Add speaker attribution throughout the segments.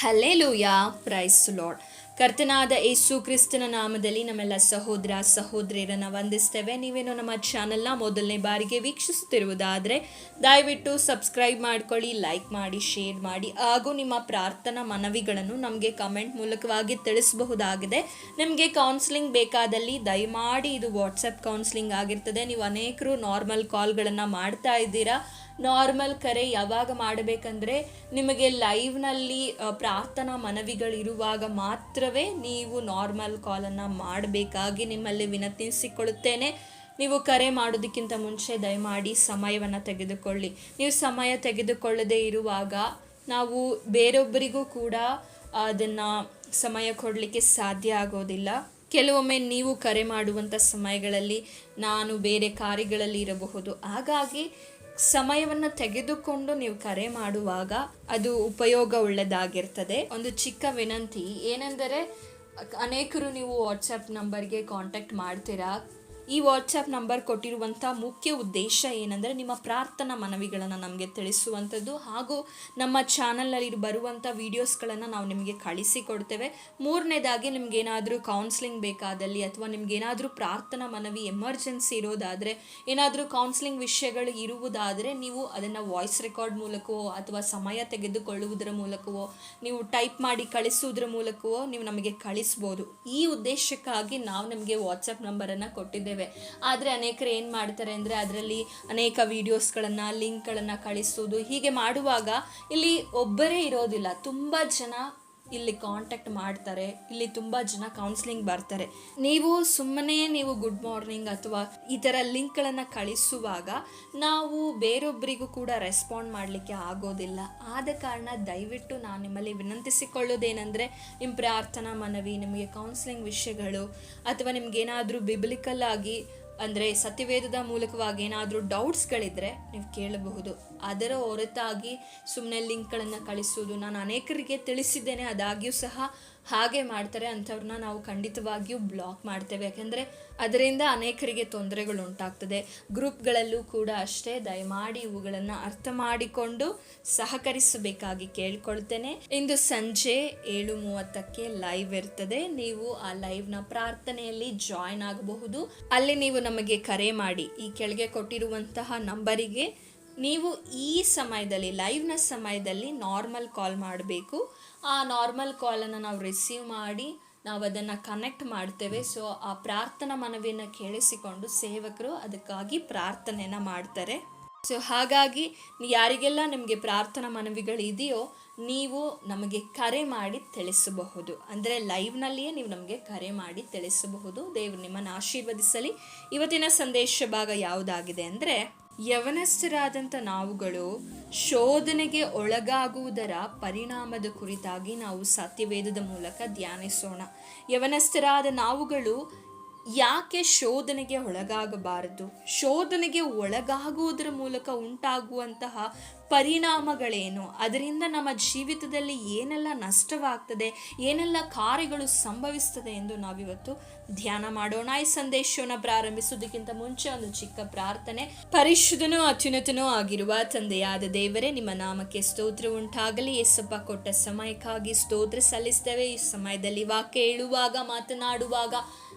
Speaker 1: Hallelujah. Price lord ಕರ್ತನಾದ ಯೇಸು ಕ್ರಿಸ್ತನ ನಾಮದಲ್ಲಿ ನಮ್ಮೆಲ್ಲ ಸಹೋದರ, ಸಹೋದರಿಯರನ್ನು ವಂದಿಸ್ತೇವೆ. ನೀವೇನು ನಮ್ಮ ಚಾನೆಲ್ನ ಮೊದಲನೇ ಬಾರಿಗೆ ವೀಕ್ಷಿಸುತ್ತಿರುವುದಾದರೆ, ದಯವಿಟ್ಟು ಸಬ್ಸ್ಕ್ರೈಬ್ ಮಾಡ್ಕೊಳ್ಳಿ, ಲೈಕ್ ಮಾಡಿ, ಶೇರ್ ಮಾಡಿ, ಹಾಗೂ ನಿಮ್ಮ ಪ್ರಾರ್ಥನಾ ಮನವಿಗಳನ್ನು ನಮಗೆ ಕಮೆಂಟ್ ಮೂಲಕವಾಗಿ ತಿಳಿಸಬಹುದಾಗಿದೆ. ನಿಮಗೆ ಕೌನ್ಸಿಲಿಂಗ್ ಬೇಕಾದಲ್ಲಿ ದಯಮಾಡಿ ಇದು ವಾಟ್ಸಪ್ ಕೌನ್ಸಿಲಿಂಗ್ ಆಗಿರ್ತದೆ. ನೀವು ಅನೇಕರು ನಾರ್ಮಲ್ ಕಾಲ್ಗಳನ್ನು ಮಾಡ್ತಾ ಇದ್ದೀರಾ. ನಾರ್ಮಲ್ ಕರೆ ಯಾವಾಗ ಮಾಡಬೇಕಂದ್ರೆ ನಿಮಗೆ ಲೈವ್ನಲ್ಲಿ ಪ್ರಾರ್ಥನಾ ಮನವಿಗಳಿರುವಾಗ ಮಾತ್ರವೇ ನೀವು ನಾರ್ಮಲ್ ಕಾಲನ್ನು ಮಾಡಬೇಕಾಗಿ ನಿಮ್ಮಲ್ಲಿ ವಿನಂತಿಸಿಕೊಳ್ಳುತ್ತೇನೆ. ನೀವು ಕರೆ ಮಾಡೋದಕ್ಕಿಂತ ಮುಂಚೆ ದಯಮಾಡಿ ಸಮಯವನ್ನು ತೆಗೆದುಕೊಳ್ಳಿ. ನೀವು ಸಮಯ ತೆಗೆದುಕೊಳ್ಳದೇ ಇರುವಾಗ ನಾವು ಬೇರೊಬ್ಬರಿಗೂ ಕೂಡ ಅದನ್ನು ಸಮಯ ಕೊಡಲಿಕ್ಕೆ ಸಾಧ್ಯ ಆಗೋದಿಲ್ಲ. ಕೆಲವೊಮ್ಮೆ ನೀವು ಕರೆ ಮಾಡುವಂಥ ಸಮಯಗಳಲ್ಲಿ ನಾನು ಬೇರೆ ಕಾರ್ಯಗಳಲ್ಲಿ ಇರಬಹುದು. ಹಾಗಾಗಿ ಸಮಯವನ್ನು ತೆಗೆದುಕೊಂಡು ನೀವು ಕರೆ ಮಾಡುವಾಗ ಅದು ಉಪಯೋಗ ಒಳ್ಳೆಯದಾಗಿರ್ತದೆ ಒಂದು ಚಿಕ್ಕ ವಿನಂತಿ ಏನೆಂದರೆ ಅನೇಕರು ನೀವು ವಾಟ್ಸಪ್ ನಂಬರ್ಗೆ ಕಾಂಟ್ಯಾಕ್ಟ್ ಮಾಡ್ತೀರಾ? ಈ ವಾಟ್ಸಪ್ ನಂಬರ್ ಕೊಟ್ಟಿರುವಂಥ ಮುಖ್ಯ ಉದ್ದೇಶ ಏನಂದರೆ ನಿಮ್ಮ ಪ್ರಾರ್ಥನಾ ಮನವಿಗಳನ್ನು ನಮಗೆ ತಿಳಿಸುವಂಥದ್ದು ಹಾಗೂ ನಮ್ಮ ಚಾನಲ್ನಲ್ಲಿ ಬರುವಂಥ ವೀಡಿಯೋಸ್ಗಳನ್ನು ನಾವು ನಿಮಗೆ ಕಳಿಸಿಕೊಡ್ತೇವೆ. ಮೂರನೇದಾಗಿ ನಿಮಗೇನಾದರೂ ಕೌನ್ಸಿಲಿಂಗ್ ಬೇಕಾದಲ್ಲಿ ಅಥವಾ ನಿಮಗೇನಾದರೂ ಪ್ರಾರ್ಥನಾ ಮನವಿ ಎಮರ್ಜೆನ್ಸಿ ಇರೋದಾದರೆ, ಏನಾದರೂ ಕೌನ್ಸಿಲಿಂಗ್ ವಿಷಯಗಳು ಇರುವುದಾದರೆ ನೀವು ಅದನ್ನು ವಾಯ್ಸ್ ರೆಕಾರ್ಡ್ ಮೂಲಕವೋ ಅಥವಾ ಸಮಯ ತೆಗೆದುಕೊಳ್ಳುವುದರ ಮೂಲಕವೋ, ನೀವು ಟೈಪ್ ಮಾಡಿ ಕಳಿಸುವುದರ ಮೂಲಕವೋ ನೀವು ನಮಗೆ ಕಳಿಸ್ಬೋದು. ಈ ಉದ್ದೇಶಕ್ಕಾಗಿ ನಾವು ನಿಮಗೆ ವಾಟ್ಸಪ್ ನಂಬರನ್ನು ಕೊಟ್ಟಿದ್ದೇವೆ. ಆದರೆ ಅನೇಕರು ಏನು ಮಾಡ್ತಾರೆ ಅಂದರೆ ಅದರಲ್ಲಿ ಅನೇಕ ವೀಡಿಯೋಸ್ಗಳನ್ನು ಲಿಂಕ್ಗಳನ್ನು ಕಳಿಸೋದು ಹೀಗೆ ಮಾಡುವಾಗ ಇಲ್ಲಿ ಒಬ್ಬರೇ ಇರೋದಿಲ್ಲ. ತುಂಬ ಜನ ಇಲ್ಲಿ ಕಾಂಟ್ಯಾಕ್ಟ್ ಮಾಡ್ತಾರೆ, ಇಲ್ಲಿ ತುಂಬ ಜನ ಕೌನ್ಸಿಲಿಂಗ್ ಬರ್ತಾರೆ. ನೀವು ಸುಮ್ಮನೆ ನೀವು ಗುಡ್ ಮಾರ್ನಿಂಗ್ ಅಥವಾ ಈ ಥರ ಲಿಂಕ್ಗಳನ್ನು ಕಳಿಸುವಾಗ ನಾವು ಬೇರೊಬ್ಬರಿಗೂ ಕೂಡ ರೆಸ್ಪಾಂಡ್ ಮಾಡಲಿಕ್ಕೆ ಆಗೋದಿಲ್ಲ. ಆದ ಕಾರಣ ದಯವಿಟ್ಟು ನಾನು ನಿಮ್ಮಲ್ಲಿ ವಿನಂತಿಸಿಕೊಳ್ಳೋದೇನೆಂದರೆ ನಿಮ್ಮ ಪ್ರಾರ್ಥನಾ ಮನವಿ, ನಿಮಗೆ ಕೌನ್ಸಿಲಿಂಗ್ ವಿಷಯಗಳು ಅಥವಾ ನಿಮ್ಗೇನಾದರೂ ಬಿಬ್ಲಿಕಲ್ ಆಗಿ ಅಂದರೆ ಸತ್ಯವೇದದ ಮೂಲಕವಾಗಿ ಏನಾದರೂ ಡೌಟ್ಸ್ಗಳಿದ್ರೆ ನೀವು ಕೇಳಬಹುದು. ಅದರ ಹೊರತಾಗಿ ಸುಮ್ಮನೆ ಲಿಂಕ್ಗಳನ್ನು ಕಳಿಸೋದು. ನಾನು ಅನೇಕರಿಗೆ ತಿಳಿಸಿದ್ದೇನೆ, ಅದಾಗ್ಯೂ ಸಹ ಹಾಗೆ ಮಾಡ್ತಾರೆ ಅಂಥವ್ರನ್ನ ನಾವು ಖಂಡಿತವಾಗಿಯೂ ಬ್ಲಾಕ್ ಮಾಡ್ತೇವೆ. ಯಾಕೆಂದರೆ ಅದರಿಂದ ಅನೇಕರಿಗೆ ತೊಂದರೆಗಳು ಉಂಟಾಗ್ತದೆ. ಗ್ರೂಪ್ಗಳಲ್ಲೂ ಕೂಡ ಅಷ್ಟೇ. ದಯಮಾಡಿ ಇವುಗಳನ್ನು ಅರ್ಥ ಮಾಡಿಕೊಂಡು ಸಹಕರಿಸಬೇಕಾಗಿ ಕೇಳ್ಕೊಳ್ತೇನೆ. ಇಂದು ಸಂಜೆ ಏಳು ಮೂವತ್ತಕ್ಕೆ ಲೈವ್ ಇರ್ತದೆ. ನೀವು ಆ ಲೈವ್ನ ಪ್ರಾರ್ಥನೆಯಲ್ಲಿ ಜಾಯ್ನ್ ಆಗಬಹುದು. ಅಲ್ಲಿ ನೀವು ನಮಗೆ ಕರೆ ಮಾಡಿ ಈ ಕೆಳಗೆ ಕೊಟ್ಟಿರುವಂತಹ ನಂಬರಿಗೆ ನೀವು ಈ ಸಮಯದಲ್ಲಿ ಲೈವ್ನ ಸಮಯದಲ್ಲಿ ನಾರ್ಮಲ್ ಕಾಲ್ ಮಾಡಬೇಕು. ಆ ನಾರ್ಮಲ್ ಕಾಲನ್ನು ನಾವು ರಿಸೀವ್ ಮಾಡಿ, ನಾವು ಅದನ್ನು ಕನೆಕ್ಟ್ ಮಾಡ್ತೇವೆ. ಸೊ ಆ ಪ್ರಾರ್ಥನಾ ಮನವಿಯನ್ನು ಕೇಳಿಸಿಕೊಂಡು ಸೇವಕರು ಅದಕ್ಕಾಗಿ ಪ್ರಾರ್ಥನೆಯನ್ನು ಮಾಡ್ತಾರೆ. ಸೊ ಹಾಗಾಗಿ ಯಾರಿಗೆಲ್ಲ ನಿಮಗೆ ಪ್ರಾರ್ಥನಾ ಮನವಿಗಳಿದೆಯೋ, ನೀವು ನಮಗೆ ಕರೆ ಮಾಡಿ ತಿಳಿಸಬಹುದು. ಅಂದರೆ ಲೈವ್ನಲ್ಲಿಯೇ ನೀವು ನಮಗೆ ಕರೆ ಮಾಡಿ ತಿಳಿಸಬಹುದು. ದೇವರು ನಿಮ್ಮನ್ನು ಆಶೀರ್ವದಿಸಲಿ. ಇವತ್ತಿನ ಸಂದೇಶ ಭಾಗ ಯಾವುದಾಗಿದೆ ಅಂದರೆ ಯವನಸ್ಥರಾದಂಥ ನಾವುಗಳು ಶೋಧನೆಗೆ ಒಳಗಾಗುವುದರ ಪರಿಣಾಮದ ಕುರಿತಾಗಿ ನಾವು ಸತ್ಯವೇದದ ಮೂಲಕ ಧ್ಯಾನಿಸೋಣ. ಯವನಸ್ಥರಾದ ನಾವುಗಳು ಯಾಕೆ ಶೋಧನೆಗೆ ಒಳಗಾಗಬಾರದು? ಶೋಧನೆಗೆ ಒಳಗಾಗುವುದರ ಮೂಲಕ ಉಂಟಾಗುವಂತಹ ಪರಿಣಾಮಗಳೇನು? ಅದರಿಂದ ನಮ್ಮ ಜೀವಿತದಲ್ಲಿ ಏನೆಲ್ಲ ನಷ್ಟವಾಗ್ತದೆ, ಏನೆಲ್ಲ ಕಾರ್ಯಗಳು ಸಂಭವಿಸ್ತದೆ ಎಂದು ನಾವಿವತ್ತು ಧ್ಯಾನ ಮಾಡೋಣ. ಈ ಸಂದೇಶವನ್ನು ಪ್ರಾರಂಭಿಸುವುದಕ್ಕಿಂತ ಮುಂಚೆ ಒಂದು ಚಿಕ್ಕ ಪ್ರಾರ್ಥನೆ. ಪರಿಶುದ್ಧನೂ ಅತ್ಯುನ್ನತನೂ ಆಗಿರುವ ತಂದೆಯಾದ ದೇವರೇ, ನಿಮ್ಮ ನಾಮಕ್ಕೆ ಸ್ತೋತ್ರ ಉಂಟಾಗಲಿ. ಯೇಸಪ್ಪ ಕೊಟ್ಟ ಸಮಯಕ್ಕಾಗಿ ಸ್ತೋತ್ರ ಸಲ್ಲಿಸ್ತೇವೆ. ಈ ಸಮಯದಲ್ಲಿ ವಾಕ್ಯ ಹೇಳುವಾಗ, ಮಾತನಾಡುವಾಗ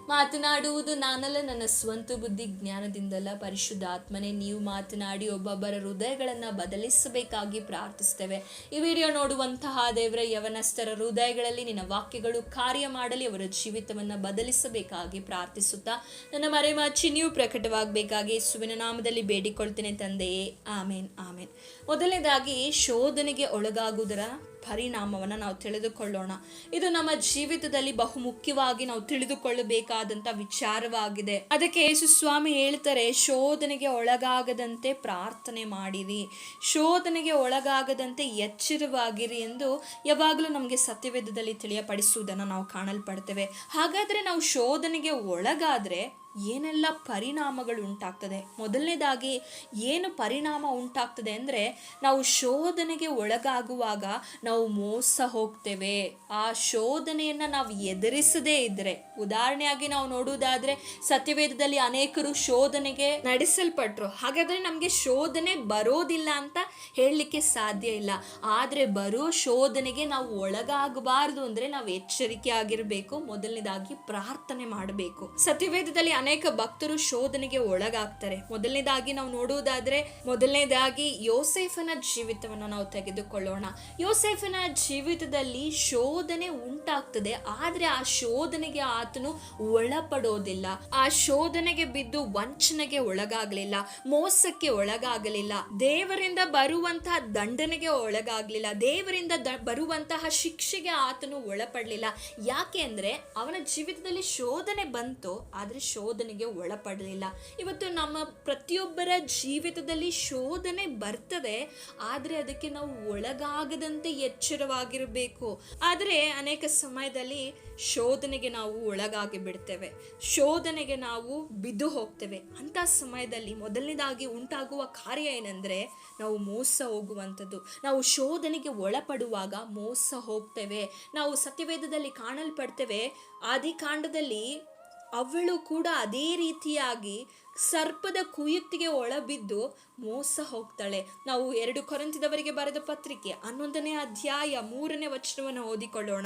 Speaker 1: ಮಾತನಾಡುವುದು ನಾನಲ್ಲ, ನನ್ನ ಸ್ವಂತ ಬುದ್ಧಿ ಜ್ಞಾನದಿಂದಲ್ಲ. ಪರಿಶುದ್ಧ ಆತ್ಮನೇ ನೀವು ಮಾತನಾಡಿ ಒಬ್ಬೊಬ್ಬರ ಹೃದಯಗಳನ್ನು ಬದಲಿಸಬೇಕಾಗಿ ಪ್ರಾರ್ಥಿಸ್ತೇವೆ ಈ ವಿಡಿಯೋ ನೋಡುವಂತಹ ದೇವರ, ಯವನಸ್ಥರ ಹೃದಯಗಳಲ್ಲಿ ನಿನ್ನ ವಾಕ್ಯಗಳು ಕಾರ್ಯ ಮಾಡಲಿ, ಅವರ ಜೀವಿತವನ್ನು ಬದಲಿಸಬೇಕಾಗಿ ಪ್ರಾರ್ಥಿಸುತ್ತಾ. ನನ್ನ ಮರೆಮಾಚಿ, ನೀವು ಪ್ರಕಟವಾಗಬೇಕಾಗಿ ಸುವಿನ ನಾಮದಲ್ಲಿ ಬೇಡಿಕೊಳ್ತೇನೆ ತಂದೆಯೇ. ಆಮೇನ್ ಆಮೇನ್. ಮೊದಲನೇದಾಗಿ, ಶೋಧನೆಗೆ ಒಳಗಾಗುವುದರ ಪರಿಣಾಮವನ್ನು ನಾವು ತಿಳಿದುಕೊಳ್ಳೋಣ. ಇದು ನಮ್ಮ ಜೀವಿತದಲ್ಲಿ ಬಹು ಮುಖ್ಯವಾಗಿ ನಾವು ತಿಳಿದುಕೊಳ್ಳಬೇಕಾದಂತ ವಿಚಾರವಾಗಿದೆ. ಅದಕ್ಕೆ ಯೇಸು ಸ್ವಾಮಿ ಹೇಳ್ತಾರೆ, ಶೋಧನೆಗೆ ಒಳಗಾಗದಂತೆ ಪ್ರಾರ್ಥನೆ ಮಾಡಿರಿ. ಶೋಧನೆಗೆ ಒಳಗಾಗದಂತೆ ಎಚ್ಚರವಾಗಿರಿ ಎಂದು ಯಾವಾಗಲೂ ನಮಗೆ ಸತ್ಯವೇದದಲ್ಲಿ ತಿಳಿಯಪಡಿಸುವುದನ್ನು ನಾವು ಕಾಣಲ್ಪಡ್ತೇವೆ. ಹಾಗಾದ್ರೆ ನಾವು ಶೋಧನೆಗೆ ಒಳಗಾದ್ರೆ ಏನೆಲ್ಲ ಪರಿಣಾಮಗಳು ಉಂಟಾಗ್ತದೆ ಮೊದಲನೇದಾಗಿ ಏನು ಪರಿಣಾಮ ಉಂಟಾಗ್ತದೆ ಅಂದರೆ ನಾವು ಶೋಧನೆಗೆ ಒಳಗಾಗುವಾಗ ನಾವು ಮೋಸ ಹೋಗ್ತೇವೆ. ಆ ಶೋಧನೆಯನ್ನು ನಾವು ಎದುರಿಸದೇ ಇದ್ದರೆ ಉದಾಹರಣೆಯಾಗಿ ನಾವು ನೋಡುವುದಾದರೆ ಸತ್ಯವೇದದಲ್ಲಿ ಅನೇಕರು ಶೋಧನೆಗೆ ನಡೆಸಲ್ಪಟ್ರು. ಹಾಗಾದರೆ ನಮಗೆ ಶೋಧನೆ ಬರೋದಿಲ್ಲ ಅಂತ ಹೇಳಲಿಕ್ಕೆ ಸಾಧ್ಯ ಇಲ್ಲ. ಆದರೆ ಬರೋ ಶೋಧನೆಗೆ ನಾವು ಒಳಗಾಗಬಾರದು ಅಂದರೆ ನಾವು ಎಚ್ಚರಿಕೆ ಆಗಿರಬೇಕು ಮೊದಲನೇದಾಗಿ ಪ್ರಾರ್ಥನೆ ಮಾಡಬೇಕು. ಸತ್ಯವೇದದಲ್ಲಿ ಅನೇಕ ಭಕ್ತರು ಶೋಧನೆಗೆ ಒಳಗಾಗ್ತಾರೆ. ಮೊದಲನೇದಾಗಿ ನಾವು ನೋಡುವುದಾದ್ರೆ, ಮೊದಲನೇದಾಗಿ ಯೋಸೆಫನ ಜೀವಿತವನ್ನು ನಾವು ತೆಗೆದುಕೊಳ್ಳೋಣ. ಯೋಸೆಫನ ಜೀವಿತದಲ್ಲಿ ಶೋಧನೆ ಉಂಟಾಗ್ತದೆ, ಆದ್ರೆ ಆ ಶೋಧನೆಗೆ ಆತನು ಒಳಪಡೋದಿಲ್ಲ. ಆ ಶೋಧನೆಗೆ ಬಿದ್ದು ವಂಚನೆಗೆ ಒಳಗಾಗಲಿಲ್ಲ, ಮೋಸಕ್ಕೆ ಒಳಗಾಗಲಿಲ್ಲ, ದೇವರಿಂದ ಬರುವಂತಹ ದಂಡನೆಗೆ ಒಳಗಾಗಲಿಲ್ಲ, ದೇವರಿಂದ ಬರುವಂತಹ ಶಿಕ್ಷೆಗೆ ಆತನು ಒಳಪಡಲಿಲ್ಲ. ಯಾಕೆ ಅಂದ್ರೆ, ಅವನ ಜೀವಿತದಲ್ಲಿ ಶೋಧನೆ ಬಂತು, ಆದ್ರೆ ಶೋಧನೆಗೆ ಒಳಪಡಲಿಲ್ಲ. ಇವತ್ತು ನಮ್ಮ ಪ್ರತಿಯೊಬ್ಬರ ಜೀವಿತದಲ್ಲಿ ಶೋಧನೆ ಬರ್ತದೆ, ಆದರೆ ಅದಕ್ಕೆ ನಾವು ಒಳಗಾಗದಂತೆ ಎಚ್ಚರವಾಗಿರಬೇಕು. ಆದರೆ ಅನೇಕ ಸಮಯದಲ್ಲಿ ಶೋಧನೆಗೆ ನಾವು ಒಳಗಾಗಿ ಬಿಡ್ತೇವೆ. ಶೋಧನೆಗೆ ನಾವು ಬಿದ್ದು ಹೋಗ್ತೇವೆ. ಅಂಥ ಸಮಯದಲ್ಲಿ ಮೊದಲನೇದಾಗಿ ಉಂಟಾಗುವ ಕಾರ್ಯ ಏನಂದರೆ, ನಾವು ಮೋಸ ಹೋಗುವಂಥದ್ದು. ನಾವು ಶೋಧನೆಗೆ ಒಳಪಡುವಾಗ ಮೋಸ ಹೋಗ್ತೇವೆ. ನಾವು ಸತ್ಯವೇದದಲ್ಲಿ ಕಾಣಲ್ಪಡ್ತೇವೆ, ಆದಿಕಾಂಡದಲ್ಲಿ ಅವಳು ಕೂಡ ಅದೇ ರೀತಿಯಾಗಿ ಸರ್ಪದ ಕುಯುಕ್ತಿಗೆ ಒಳಬಿದ್ದು ಮೋಸ ಹೋಗ್ತಾಳೆ. ನಾವು ಎರಡು ಕೊರಂತಿದವರಿಗೆ ಬರೆದ ಪತ್ರಿಕೆ, ಹನ್ನೊಂದನೇ ಅಧ್ಯಾಯ ಮೂರನೇ ವಚನವನ್ನು ಓದಿಕೊಳ್ಳೋಣ.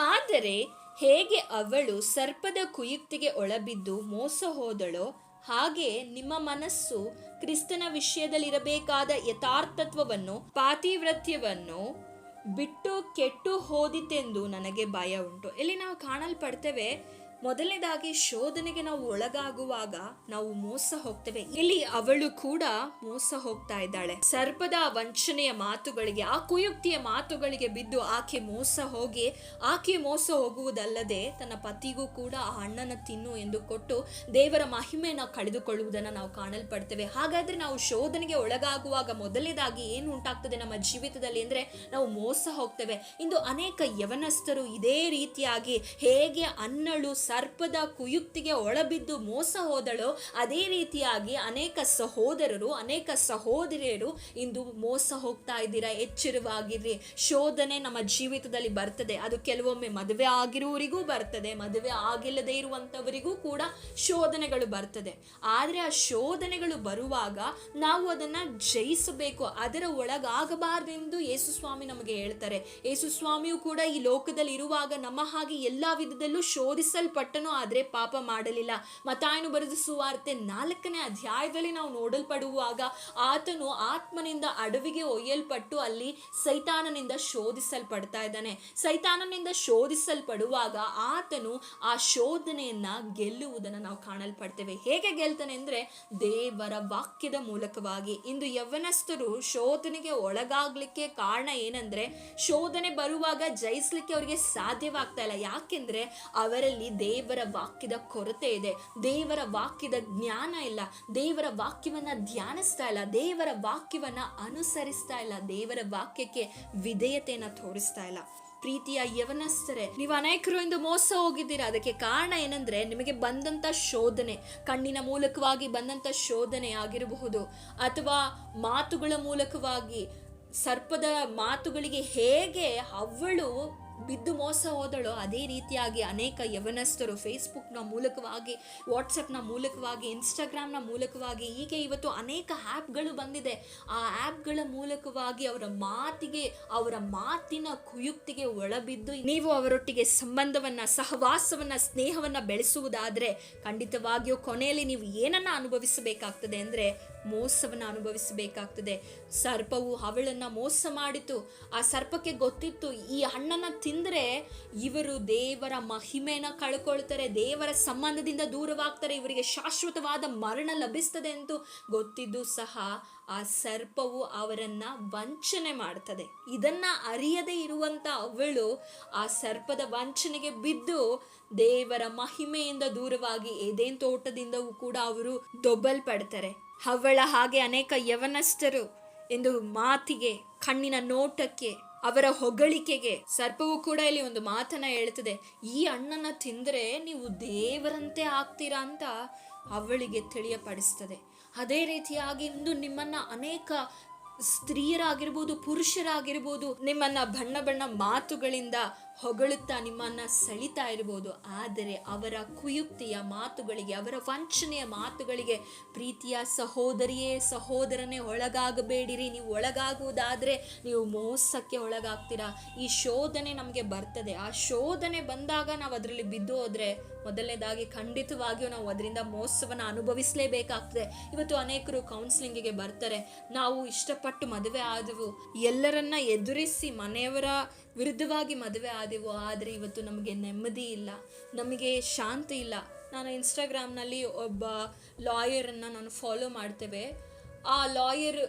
Speaker 1: ಆದರೆ ಹೇಗೆ ಅವಳು ಸರ್ಪದ ಕುಯುಕ್ತಿಗೆ ಒಳಬಿದ್ದು ಮೋಸ ಹೋದಳೋ, ಹಾಗೆ ನಿಮ್ಮ ಮನಸ್ಸು ಕ್ರಿಸ್ತನ ವಿಷಯದಲ್ಲಿರಬೇಕಾದ ಯಥಾರ್ಥತ್ವವನ್ನು, ಪಾತಿವ್ರತ್ಯವನ್ನು ಬಿಟ್ಟು ಕೆಟ್ಟು ಹೋದಿತೆಂದು ನನಗೆ ಭಯ ಉಂಟು. ಇಲ್ಲಿ ನಾವು ಕಾಣಲ್ಪಡ್ತೇವೆ ಮೊದಲನೇದಾಗಿ ಶೋಧನೆಗೆ ನಾವು ಒಳಗಾಗುವಾಗ ನಾವು ಮೋಸ ಹೋಗ್ತೇವೆ. ಇಲ್ಲಿ ಅವಳು ಕೂಡ ಮೋಸ ಹೋಗ್ತಾ ಇದ್ದಾಳೆ. ಸರ್ಪದ ವಂಚನೆಯ ಮಾತುಗಳಿಗೆ, ಆ ಕುಯುಕ್ತಿಯ ಮಾತುಗಳಿಗೆ ಬಿದ್ದು ಆಕೆ ಮೋಸ ಹೋಗಿ, ಆಕೆ ಮೋಸ ಹೋಗುವುದಲ್ಲದೆ ತನ್ನ ಪತಿಗೂ ಕೂಡ ಆ ಹಣ್ಣನ್ನು ತಿನ್ನು ಎಂದು ಕೊಟ್ಟು ದೇವರ ಮಹಿಮೆಯನ್ನು ಕಳೆದುಕೊಳ್ಳುವುದನ್ನು ನಾವು ಕಾಣಲ್ಪಡ್ತೇವೆ. ಹಾಗಾದ್ರೆ ನಾವು ಶೋಧನೆಗೆ ಒಳಗಾಗುವಾಗ ಮೊದಲನೇದಾಗಿ ಏನು ಉಂಟಾಗ್ತದೆ ನಮ್ಮ ಜೀವಿತದಲ್ಲಿ ಅಂದ್ರೆ ನಾವು ಮೋಸ ಹೋಗ್ತೇವೆ. ಇಂದು ಅನೇಕ ಯವನಸ್ಥರು ಇದೇ ರೀತಿಯಾಗಿ ಹೇಗೆ ಅನ್ನಳು ಸರ್ಪದ ಕುಯುಕ್ತಿಗೆ ಒಳಬಿದ್ದು ಮೋಸ ಹೋದಳೋ, ಅದೇ ರೀತಿಯಾಗಿ ಅನೇಕ ಸಹೋದರರು, ಅನೇಕ ಸಹೋದರಿಯರು ಇಂದು ಮೋಸ ಹೋಗ್ತಾ ಇದ್ದೀರಾ? ಎಚ್ಚರವಾಗಿರ್ರಿ. ಶೋಧನೆ ನಮ್ಮ ಜೀವಿತದಲ್ಲಿ ಬರ್ತದೆ. ಅದು ಕೆಲವೊಮ್ಮೆ ಮದುವೆ ಆಗಿರುವವರಿಗೂ ಬರ್ತದೆ, ಮದುವೆ ಆಗಿಲ್ಲದೆ ಇರುವಂಥವರಿಗೂ ಕೂಡ ಶೋಧನೆಗಳು ಬರ್ತದೆ. ಆದರೆ ಆ ಶೋಧನೆಗಳು ಬರುವಾಗ ನಾವು ಅದನ್ನು ಜಯಿಸಬೇಕು, ಅದರ ಒಳಗಾಗಬಾರ್ದೆಂದು ಯೇಸು ಸ್ವಾಮಿ ನಮಗೆ ಹೇಳ್ತಾರೆ. ಯೇಸು ಸ್ವಾಮಿಯು ಕೂಡ ಈ ಲೋಕದಲ್ಲಿ ಇರುವಾಗ ನಮ್ಮ ಹಾಗೆ ಎಲ್ಲ ವಿಧದಲ್ಲೂ ಶೋಧಿಸಲ್ಪಟ್ಟನು ಆದರೆ ಪಾಪ ಮಾಡಲಿಲ್ಲ. ಮತಾಯನು ಬರೆದ ಸುವಾರ್ತೆ ನಾಲ್ಕನೇ ಅಧ್ಯಾಯದಲ್ಲಿ ನಾವು ನೋಡಲ್ಪಡುವಾಗ ಆತನು ಆತ್ಮನಿಂದ ಅಡವಿಗೆ ಒಯ್ಯಲ್ಪಟ್ಟು ಅಲ್ಲಿ ಸೈತಾನನಿಂದ ಶೋಧಿಸಲ್ಪಡ್ತಾ ಇದ್ದಾನೆ. ಸೈತಾನನಿಂದ ಶೋಧಿಸಲ್ಪಡುವಾಗ ಆತನು ಆ ಶೋಧನೆಯನ್ನ ಗೆಲ್ಲುವುದನ್ನು ನಾವು ಕಾಣಲ್ಪಡ್ತೇವೆ. ಹೇಗೆ ಗೆಲ್ತಾನೆ ಅಂದ್ರೆ ದೇವರ ವಾಕ್ಯದ ಮೂಲಕವಾಗಿ. ಇಂದು ಯೌವನಸ್ಥರು ಶೋಧನೆಗೆ ಒಳಗಾಗ್ಲಿಕ್ಕೆ ಕಾರಣ ಏನಂದ್ರೆ, ಶೋಧನೆ ಬರುವಾಗ ಜಯಿಸ್ಲಿಕ್ಕೆ ಅವರಿಗೆ ಸಾಧ್ಯವಾಗ್ತಾ ಇಲ್ಲ. ಯಾಕೆಂದ್ರೆ ಅವರಲ್ಲಿ ದೇವರ ವಾಕ್ಯದ ಕೊರತೆ ಇದೆ. ದೇವರ ವಾಕ್ಯದ ಜ್ಞಾನ ಇಲ್ಲ. ದೇವರ ವಾಕ್ಯವನ್ನ ಧ್ಯಾನಿಸ್ತಾ ಇಲ್ಲ. ದೇವರ ವಾಕ್ಯವನ್ನ ಅನುಸರಿಸ್ತಾ ಇಲ್ಲ. ದೇವರ ವಾಕ್ಯಕ್ಕೆ ವಿಧೇಯತೆಯನ್ನ ತೋರಿಸ್ತಾ ಇಲ್ಲ. ಪ್ರೀತಿಯ ಯವನಸ್ಥರೇ, ನೀವು ಅನೇಕರು ಇಂದು ಮೋಸ ಹೋಗಿದ್ದೀರಾ? ಅದಕ್ಕೆ ಕಾರಣ ಏನಂದ್ರೆ, ನಿಮಗೆ ಬಂದಂತ ಶೋಧನೆ, ಕಣ್ಣಿನ ಮೂಲಕವಾಗಿ ಬಂದಂತ ಶೋಧನೆ ಆಗಿರಬಹುದು. ಅಥವಾ ಮಾತುಗಳ ಮೂಲಕವಾಗಿ, ಸರ್ಪದ ಮಾತುಗಳಿಗೆ ಹೇಗೆ ಅವಳು ಬಿದ್ದು ಮೋಸ ಹೋದಳೋ. ಅದೇ ರೀತಿಯಾಗಿ ಅನೇಕ ಯವನಸ್ಥರು ಫೇಸ್ಬುಕ್ನ ಮೂಲಕವಾಗಿ ವಾಟ್ಸಪ್ನ ಮೂಲಕವಾಗಿ ಇನ್ಸ್ಟಾಗ್ರಾಮ್ನ ಮೂಲಕವಾಗಿ, ಹೀಗೆ ಇವತ್ತು ಅನೇಕ ಆ್ಯಪ್ಗಳು ಬಂದಿದೆ. ಆ ಆ್ಯಪ್ಗಳ ಮೂಲಕವಾಗಿ ಅವರ ಮಾತಿಗೆ, ಅವರ ಮಾತಿನ ಕುಯುಕ್ತಿಗೆ ಒಳಬಿದ್ದು ನೀವು ಅವರೊಟ್ಟಿಗೆ ಸಂಬಂಧವನ್ನು, ಸಹವಾಸವನ್ನು, ಸ್ನೇಹವನ್ನು ಬೆಳೆಸುವುದಾದರೆ ಖಂಡಿತವಾಗಿಯೂ ಕೊನೆಯಲ್ಲಿ ನೀವು ಏನನ್ನ ಅನುಭವಿಸಬೇಕಾಗ್ತದೆ ಅಂದ್ರೆ ಮೋಸವನ್ನ ಅನುಭವಿಸಬೇಕಾಗ್ತದೆ. ಸರ್ಪವು ಅವಳನ್ನ ಮೋಸ ಮಾಡಿತು. ಆ ಸರ್ಪಕ್ಕೆ ಗೊತ್ತಿತ್ತು, ಈ ಹಣ್ಣನ್ನು ತಿಂದರೆ ಇವರು ದೇವರ ಮಹಿಮೆನ ಕಳ್ಕೊಳ್ತಾರೆ, ದೇವರ ಸಂಬಂಧದಿಂದ ದೂರವಾಗ್ತಾರೆ, ಇವರಿಗೆ ಶಾಶ್ವತವಾದ ಮರಣ ಲಭಿಸ್ತದೆ ಎಂದು ಗೊತ್ತಿದ್ದು ಸಹ ಆ ಸರ್ಪವು ಅವರನ್ನು ವಂಚನೆ ಮಾಡ್ತದೆ. ಇದನ್ನು ಅರಿಯದೇ ಇರುವಂತ ಅವಳು ಆ ಸರ್ಪದ ವಂಚನೆಗೆ ಬಿದ್ದು ದೇವರ ಮಹಿಮೆಯಿಂದ ದೂರವಾಗಿ ಏದೇನ್ ತೋಟದಿಂದವೂ ಕೂಡ ಅವರು ದೊಬ್ಬಲ್ಪಡ್ತಾರೆ. ಅವಳ ಹಾಗೆ ಅನೇಕ ಯವನಸ್ಥರು ಎಂದು ಮಾತಿಗೆ, ಕಣ್ಣಿನ ನೋಟಕ್ಕೆ, ಅವರ ಹೊಗಳಿಕೆಗೆ ಸರ್ಪವು ಕೂಡ ಇಲ್ಲಿ ಒಂದು ಮಾತನ್ನ ಹೇಳ್ತದೆ ಈ ಹಣ್ಣನ್ನ ತಿಂದ್ರೆ ನೀವು ದೇವರಂತೆ ಆಗ್ತೀರಾ ಅಂತ ಅವಳಿಗೆ ತಿಳಿಯಪಡಿಸ್ತದೆ. ಅದೇ ರೀತಿಯಾಗಿ ಇಂದು ನಿಮ್ಮನ್ನ ಅನೇಕ ಸ್ತ್ರೀಯರಾಗಿರ್ಬೋದು, ಪುರುಷರಾಗಿರ್ಬೋದು, ನಿಮ್ಮನ್ನ ಬಣ್ಣ ಬಣ್ಣ ಮಾತುಗಳಿಂದ ಹೊಗಳುತ್ತಾ ನಿಮ್ಮನ್ನ ಸಳಿತಾ ಇರ್ಬೋದು. ಆದರೆ ಅವರ ಕುಯುಕ್ತಿಯ ಮಾತುಗಳಿಗೆ, ಅವರ ವಂಚನೆಯ ಮಾತುಗಳಿಗೆ ಪ್ರೀತಿಯ ಸಹೋದರಿಯೇ, ಸಹೋದರನೇ ಒಳಗಾಗಬೇಡಿರಿ. ನೀವು ಒಳಗಾಗುವುದಾದರೆ ನೀವು ಮೋಸಕ್ಕೆ ಒಳಗಾಗ್ತೀರಾ? ಈ ಶೋಧನೆ ನಮಗೆ ಬರ್ತದೆ. ಆ ಶೋಧನೆ ಬಂದಾಗ ನಾವು ಅದರಲ್ಲಿ ಬಿದ್ದು ಹೋದರೆ ಮೊದಲನೇದಾಗಿ ಖಂಡಿತವಾಗಿಯೂ ನಾವು ಅದರಿಂದ ಮೋಸವನ್ನು ಅನುಭವಿಸಲೇಬೇಕಾಗ್ತದೆ. ಇವತ್ತು ಅನೇಕರು ಕೌನ್ಸಿಲಿಂಗಿಗೆ ಬರ್ತಾರೆ. ನಾವು ಇಷ್ಟಪಟ್ಟು ಮದುವೆ ಆದವು. ಎಲ್ಲರನ್ನ ಎದುರಿಸಿ ಮನೆಯವರ ವಿರುದ್ಧವಾಗಿ ಮದುವೆ ಆದೆವು, ಆದರೆ ಇವತ್ತು ನಮಗೆ ನೆಮ್ಮದಿ ಇಲ್ಲ, ನಮಗೆ ಶಾಂತಿ ಇಲ್ಲ. ನಾನು ಇನ್ಸ್ಟಾಗ್ರಾಮ್ನಲ್ಲಿ ಒಬ್ಬ ಲಾಯರನ್ನು ನಾನು ಫಾಲೋ ಮಾಡ್ತೇವೆ. ಆ ಲಾಯರ್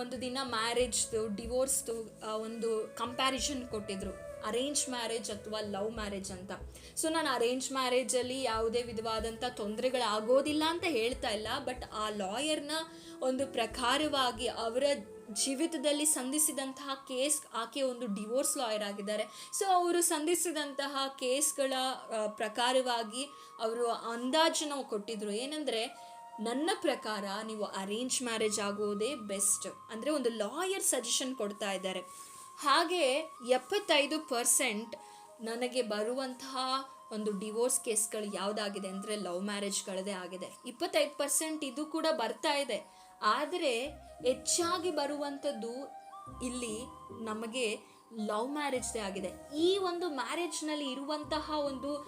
Speaker 1: ಒಂದು ದಿನ ಮ್ಯಾರೇಜ್ದು ಡಿವೋರ್ಸ್ದು ಒಂದು ಕಂಪ್ಯಾರಿಸನ್ ಕೊಟ್ಟಿದ್ರು. ಅರೇಂಜ್ ಮ್ಯಾರೇಜ್ ಅಥವಾ ಲವ್ ಮ್ಯಾರೇಜ್ ಅಂತ. ಸೊ ನಾನು ಅರೇಂಜ್ ಮ್ಯಾರೇಜಲ್ಲಿ ಯಾವುದೇ ವಿಧವಾದಂಥ ತೊಂದರೆಗಳಾಗೋದಿಲ್ಲ ಅಂತ ಹೇಳ್ತಾ ಇಲ್ಲ ಬಟ್ ಆ ಲಾಯರ್ನ ಒಂದು ಪ್ರಕಾರವಾಗಿ ಅವರ ಜೀವಿತದಲ್ಲಿ ಸಂಧಿಸಿದಂತಹ ಕೇಸ್, ಆಕೆ ಒಂದು ಡಿವೋರ್ಸ್ ಲಾಯರ್ ಆಗಿದ್ದಾರೆ. ಸೊ ಅವರು ಸಂಧಿಸಿದಂತಹ ಕೇಸ್ಗಳ ಪ್ರಕಾರವಾಗಿ ಅವರು ಅಂದಾಜು ಕೊಟ್ಟಿದ್ರು. ಏನಂದರೆ, ನನ್ನ ಪ್ರಕಾರ ನೀವು ಅರೇಂಜ್ ಮ್ಯಾರೇಜ್ ಆಗೋದೇ ಬೆಸ್ಟ್ ಅಂದರೆ ಒಂದು ಲಾಯರ್ ಸಜೆಷನ್ ಕೊಡ್ತಾ ಇದ್ದಾರೆ. ಹಾಗೆ ಎಪ್ಪತ್ತೈದು ಪರ್ಸೆಂಟ್ ನನಗೆ ಬರುವಂತಹ ಒಂದು ಡಿವೋರ್ಸ್ ಕೇಸ್ಗಳು ಯಾವುದಾಗಿದೆ ಅಂದರೆ ಲವ್ ಮ್ಯಾರೇಜ್ಗಳದೇ ಆಗಿದೆ. ಇಪ್ಪತ್ತೈದು ಪರ್ಸೆಂಟ್ ಇದು ಕೂಡ ಬರ್ತಾ ಇದೆ. ಆದರೆ ಹೆಚ್ಚಾಗಿ ಬರುವಂಥದ್ದು ಇಲ್ಲಿ ನಮಗೆ ಲವ್ ಮ್ಯಾರೇಜ್ದೇ ಆಗಿದೆ. ಈ ಒಂದು ಮ್ಯಾರೇಜ್ನಲ್ಲಿ ಇರುವಂತಹ ಒಂದು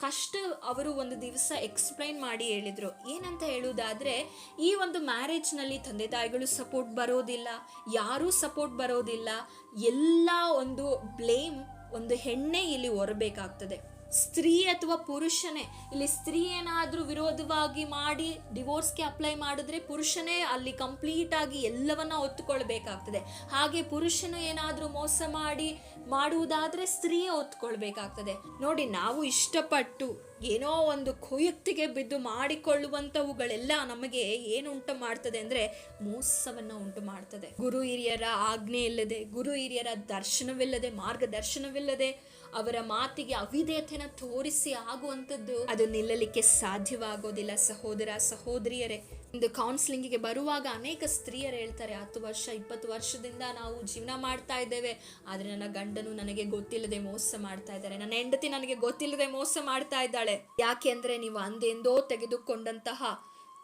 Speaker 1: ಕಷ್ಟ ಅವರು ಒಂದು ದಿವಸ ಎಕ್ಸ್ಪ್ಲೈನ್ ಮಾಡಿ ಹೇಳಿದರು. ಏನಂತ ಹೇಳುವುದಾದರೆ, ಈ ಒಂದು ಮ್ಯಾರೇಜ್ನಲ್ಲಿ ತಂದೆ ತಾಯಿಗಳು ಸಪೋರ್ಟ್ ಬರೋದಿಲ್ಲ, ಯಾರೂ ಸಪೋರ್ಟ್ ಬರೋದಿಲ್ಲ, ಎಲ್ಲ ಒಂದು ಬ್ಲೇಮ್ ಒಂದು ಹೆಣ್ಣೆ ಇಲ್ಲಿ ಹೊರಬೇಕಾಗ್ತದೆ. ಸ್ತ್ರೀ ಅಥವಾ ಪುರುಷನೇ, ಇಲ್ಲಿ ಸ್ತ್ರೀ ಏನಾದರೂ ವಿರೋಧವಾಗಿ ಮಾಡಿ ಡಿವೋರ್ಸ್ಗೆ ಅಪ್ಲೈ ಮಾಡಿದ್ರೆ ಪುರುಷನೇ ಅಲ್ಲಿ ಕಂಪ್ಲೀಟ್ ಆಗಿ ಎಲ್ಲವನ್ನ ಹೊತ್ತುಕೊಳ್ಬೇಕಾಗ್ತದೆ ಹಾಗೆ ಪುರುಷನು ಏನಾದರೂ ಮೋಸ ಮಾಡಿ, ಮಾಡುವುದಾದರೆ ಸ್ತ್ರೀಯೇ ಹೊತ್ಕೊಳ್ಬೇಕಾಗ್ತದೆ ನೋಡಿ, ನಾವು ಇಷ್ಟಪಟ್ಟು ಏನೋ ಒಂದು ಕುಯುಕ್ತಿಗೆ ಬಿದ್ದು ಮಾಡಿಕೊಳ್ಳುವಂಥವುಗಳೆಲ್ಲ ನಮಗೆ ಏನು ಉಂಟು ಮಾಡ್ತದೆ ಅಂದರೆ ಮೋಸವನ್ನು ಉಂಟು ಮಾಡ್ತದೆ. ಗುರು ಹಿರಿಯರ ಆಜ್ಞೆ ಇಲ್ಲದೆ, ಗುರು ಹಿರಿಯರ ದರ್ಶನವಿಲ್ಲದೆ, ಮಾರ್ಗದರ್ಶನವಿಲ್ಲದೆ ಅವರ ಮಾತಿಗೆ ಅವಿಧೇಯತೆನ ತೋರಿಸಿ ಆಗುವಂಥದ್ದು ಅದು ನಿಲ್ಲಲಿಕ್ಕೆ ಸಾಧ್ಯವಾಗೋದಿಲ್ಲ. ಸಹೋದರ, ಸಹೋದರಿಯರೇ ಒಂದು ಕೌನ್ಸಿಲಿಂಗಿಗೆ ಬರುವಾಗ ಅನೇಕ ಸ್ತ್ರೀಯರು ಹೇಳ್ತಾರೆ, ಹತ್ತು ವರ್ಷ, ಇಪ್ಪತ್ತು ವರ್ಷದಿಂದ ನಾವು ಜೀವನ ಮಾಡ್ತಾ ಇದ್ದೇವೆ. ಆದರೆ ನನ್ನ ಗಂಡನು ನನಗೆ ಗೊತ್ತಿಲ್ಲದೆ ಮೋಸ ಮಾಡ್ತಾ ಇದ್ದಾರೆ. ನನ್ನ ಹೆಂಡತಿ ನನಗೆ ಗೊತ್ತಿಲ್ಲದೆ ಮೋಸ ಮಾಡ್ತಾ ಇದ್ದಾಳೆ. ಯಾಕೆ ಅಂದ್ರೆ ನೀವು ಅಂದೆಂದೋ ತೆಗೆದುಕೊಂಡಂತಹ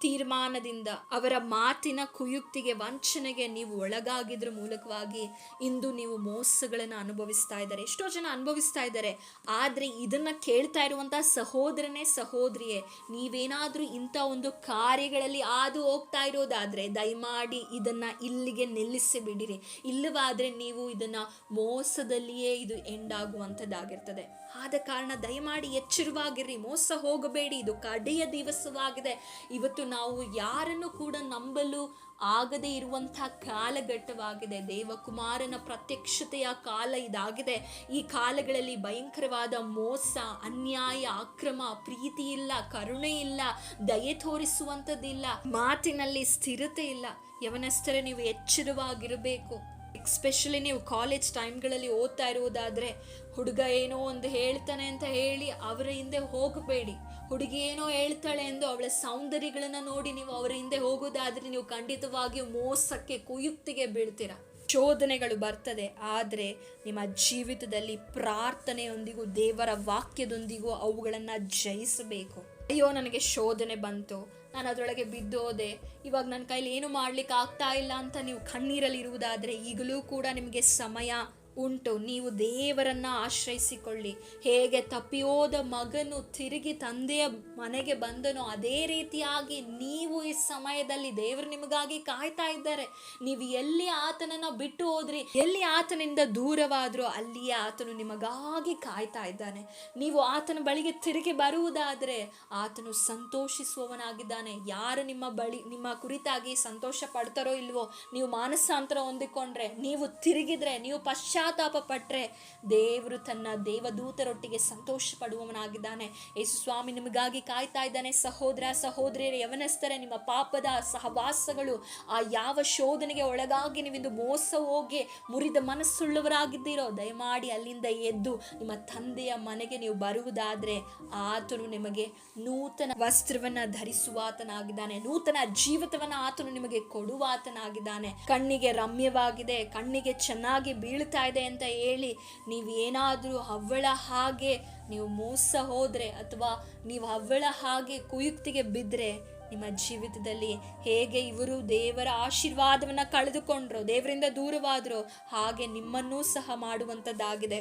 Speaker 1: ತೀರ್ಮಾನದಿಂದ ಅವರ ಮಾತಿನ ಕುಯುಕ್ತಿಗೆ ವಂಚನೆಗೆ ನೀವು ಒಳಗಾಗಿದ್ರ ಮೂಲಕವಾಗಿ ಇಂದು ನೀವು ಮೋಸಗಳನ್ನು ಅನುಭವಿಸ್ತಾ ಇದ್ದಾರೆ. ಎಷ್ಟೋ ಜನ ಅನುಭವಿಸ್ತಾ ಇದ್ದಾರೆ. ಆದರೆ ಇದನ್ನು ಕೇಳ್ತಾ ಇರುವಂಥ ಸಹೋದರನೇ ಸಹೋದರಿಯೇ, ನೀವೇನಾದರೂ ಇಂಥ ಒಂದು ಕಾರ್ಯಗಳಲ್ಲಿ ಹಾದು ಹೋಗ್ತಾ ಇರೋದಾದರೆ ದಯಮಾಡಿ ಇದನ್ನು ಇಲ್ಲಿಗೆ ನಿಲ್ಲಿಸಿ ಬಿಡಿರಿ. ಇಲ್ಲವಾದ್ರೆ ನೀವು ಇದನ್ನು ಮೋಸದಲ್ಲಿಯೇ ಇದು ಎಂಡ್ ಆಗುವಂಥದ್ದಾಗಿರ್ತದೆ ಆದ ಕಾರಣ ದಯಮಾಡಿ ಎಚ್ಚರವಾಗಿರ್ರಿ. ಮೋಸ ಹೋಗಬೇಡಿ. ಇದು ಕಡೆಯ ದಿವಸವಾಗಿದೆ. ಇವತ್ತು ನಾವು ಯಾರನ್ನು ಕೂಡ ನಂಬಲು ಆಗದೆ ಇರುವಂತಹ ಕಾಲಘಟ್ಟವಾಗಿದೆ. ದೇವಕುಮಾರನ ಪ್ರತ್ಯಕ್ಷತೆಯ ಕಾಲ ಇದಾಗಿದೆ. ಈ ಕಾಲಗಳಲ್ಲಿ ಭಯಂಕರವಾದ ಮೋಸ, ಅನ್ಯಾಯ, ಅಕ್ರಮ, ಪ್ರೀತಿ ಇಲ್ಲ, ಕರುಣೆ ಇಲ್ಲ, ದಯೆ ತೋರಿಸುವಂಥದ್ದಿಲ್ಲ, ಮಾತಿನಲ್ಲಿ ಸ್ಥಿರತೆ ಇಲ್ಲ. ಯವನಸ್ಥರೇ, ನೀವು ಎಚ್ಚರವಾಗಿರಬೇಕು. ಎಕ್ಸ್ಪೆಷಲಿ ನೀವು ಕಾಲೇಜ್ ಟೈಮ್ಗಳಲ್ಲಿ ಓದ್ತಾ ಇರುವುದಾದರೆ, ಹುಡುಗ ಏನೋ ಒಂದು ಹೇಳ್ತಾನೆ ಅಂತ ಹೇಳಿ ಅವರ ಹಿಂದೆ ಹೋಗಬೇಡಿ. ಹುಡುಗಿ ಏನೋ ಹೇಳ್ತಾಳೆ ಎಂದು ಅವಳ ಸೌಂದರ್ಯಗಳನ್ನು ನೋಡಿ ನೀವು ಅವರ ಹಿಂದೆ ಹೋಗೋದಾದರೆ ನೀವು ಖಂಡಿತವಾಗಿಯೂ ಮೋಸಕ್ಕೆ, ಕುಯುಕ್ತಿಗೆ ಬೀಳ್ತೀರಾ. ಶೋಧನೆಗಳು ಬರ್ತದೆ, ಆದರೆ ನಿಮ್ಮ ಜೀವಿತದಲ್ಲಿ ಪ್ರಾರ್ಥನೆಯೊಂದಿಗೂ, ದೇವರ ವಾಕ್ಯದೊಂದಿಗೂ ಅವುಗಳನ್ನು ಜಯಿಸಬೇಕು. ಅಯ್ಯೋ, ನನಗೆ ಶೋಧನೆ ಬಂತು. ನಾನು ಅದರೊಳಗೆ ಬಿದ್ದೋದೆ. ಇವಾಗ ನನ್ನ ಕೈಲಿ ಏನು ಮಾಡ್ಲಿಕ್ಕೆ ಆಗ್ತಾ ಇಲ್ಲ ಅಂತ ನೀವು ಕಣ್ಣೀರಲ್ಲಿ ಇರುವುದಾದರೆ ಈಗಲೂ ಕೂಡ ನಿಮಗೆ ಸಮಯ. ಉಂಟು. ನೀವು ದೇವರನ್ನ ಆಶ್ರಯಿಸಿಕೊಳ್ಳಿ. ಹೇಗೆ ತಪ್ಪಿಯೋದ ಮಗನು ತಿರುಗಿ ತಂದೆಯ ಮನೆಗೆ ಬಂದನೋ ಅದೇ ರೀತಿಯಾಗಿ ನೀವು ಈ ಸಮಯದಲ್ಲಿ ದೇವರು ನಿಮಗಾಗಿ ಕಾಯ್ತಾ ಇದ್ದಾರೆ. ನೀವು ಎಲ್ಲಿ ಆತನನ್ನ ಬಿಟ್ಟು ಹೋದ್ರಿ, ಎಲ್ಲಿ ಆತನಿಂದ ದೂರವಾದ್ರೂ ಅಲ್ಲಿಯೇ ಆತನು ನಿಮಗಾಗಿ ಕಾಯ್ತಾ ಇದ್ದಾನೆ. ನೀವು ಆತನ ಬಳಿಗೆ ತಿರುಗಿ ಬರುವುದಾದರೆ ಆತನು ಸಂತೋಷಿಸುವವನಾಗಿದ್ದಾನೆ. ಯಾರು ನಿಮ್ಮ ಬಳಿ, ನಿಮ್ಮ ಕುರಿತಾಗಿ ಸಂತೋಷ ಪಡ್ತಾರೋ ಇಲ್ವೋ, ನೀವು ಮಾನಸಾಂತರ ಹೊಂದಿಕೊಂಡ್ರೆ, ನೀವು ತಿರುಗಿದ್ರೆ, ನೀವು ಪಶ್ಚಾತ್ತಾಪ ಪಶ್ಚಾತ್ತಾಪ ಪಟ್ಟರೆ ದೇವರು ತನ್ನ ದೇವದೂತರೊಟ್ಟಿಗೆ ಸಂತೋಷ ಪಡುವವನಾಗಿದ್ದಾನೆ ಯೇಸು ಸ್ವಾಮಿ ನಿಮಗಾಗಿ ಕಾಯ್ತಾ ಇದ್ದಾನೆ, ಸಹೋದರ, ಸಹೋದರಿಯರೇ, ಯವನಸ್ಥರೇ, ನಿಮ್ಮ ಪಾಪದ ಸಹವಾಸಗಳು ಆ ಯಾವ ಶೋಧನೆಗೆ ಒಳಗಾಗಿ ನೀವಿಂದು ಮೋಸ ಹೋಗಿ ಮುರಿದ ಮನಸ್ಸುಳ್ಳವರಾಗಿದ್ದೀರೋ, ದಯಮಾಡಿ ಅಲ್ಲಿಂದ ಎದ್ದು ನಿಮ್ಮ ತಂದೆಯ ಮನೆಗೆ ನೀವು ಬರುವುದಾದರೆ ಆತನು ನಿಮಗೆ ನೂತನ ವಸ್ತ್ರವನ್ನ ಧರಿಸುವಾತನಾಗಿದ್ದಾನೆ. ನೂತನ ಜೀವಿತವನ್ನ ಆತನು ನಿಮಗೆ ಕೊಡುವಾತನಾಗಿದ್ದಾನೆ. ಕಣ್ಣಿಗೆ ರಮ್ಯವಾಗಿದೆ, ಕಣ್ಣಿಗೆ ಚೆನ್ನಾಗಿ ಬೀಳ್ತಾ ಇದೆ ಅಂತ ಹೇಳಿ ನೀವೇನಾದರೂ ಅವಳ ಹಾಗೆ ನೀವು ಮೋಸ ಹೋದರೆ ಅಥವಾ ನೀವು ಅವಳ ಹಾಗೆ ಕುಯುಕ್ತಿಗೆ ಬಿದ್ದರೆ ನಿಮ್ಮ ಜೀವಿತದಲ್ಲಿ ಹೇಗೆ ಇವರು ದೇವರ ಆಶೀರ್ವಾದವನ್ನು ಕಳೆದುಕೊಂಡ್ರು, ದೇವರಿಂದ ದೂರವಾದರು, ಹಾಗೆ ನಿಮ್ಮನ್ನೂ ಸಹ ಮಾಡುವಂಥದ್ದಾಗಿದೆ.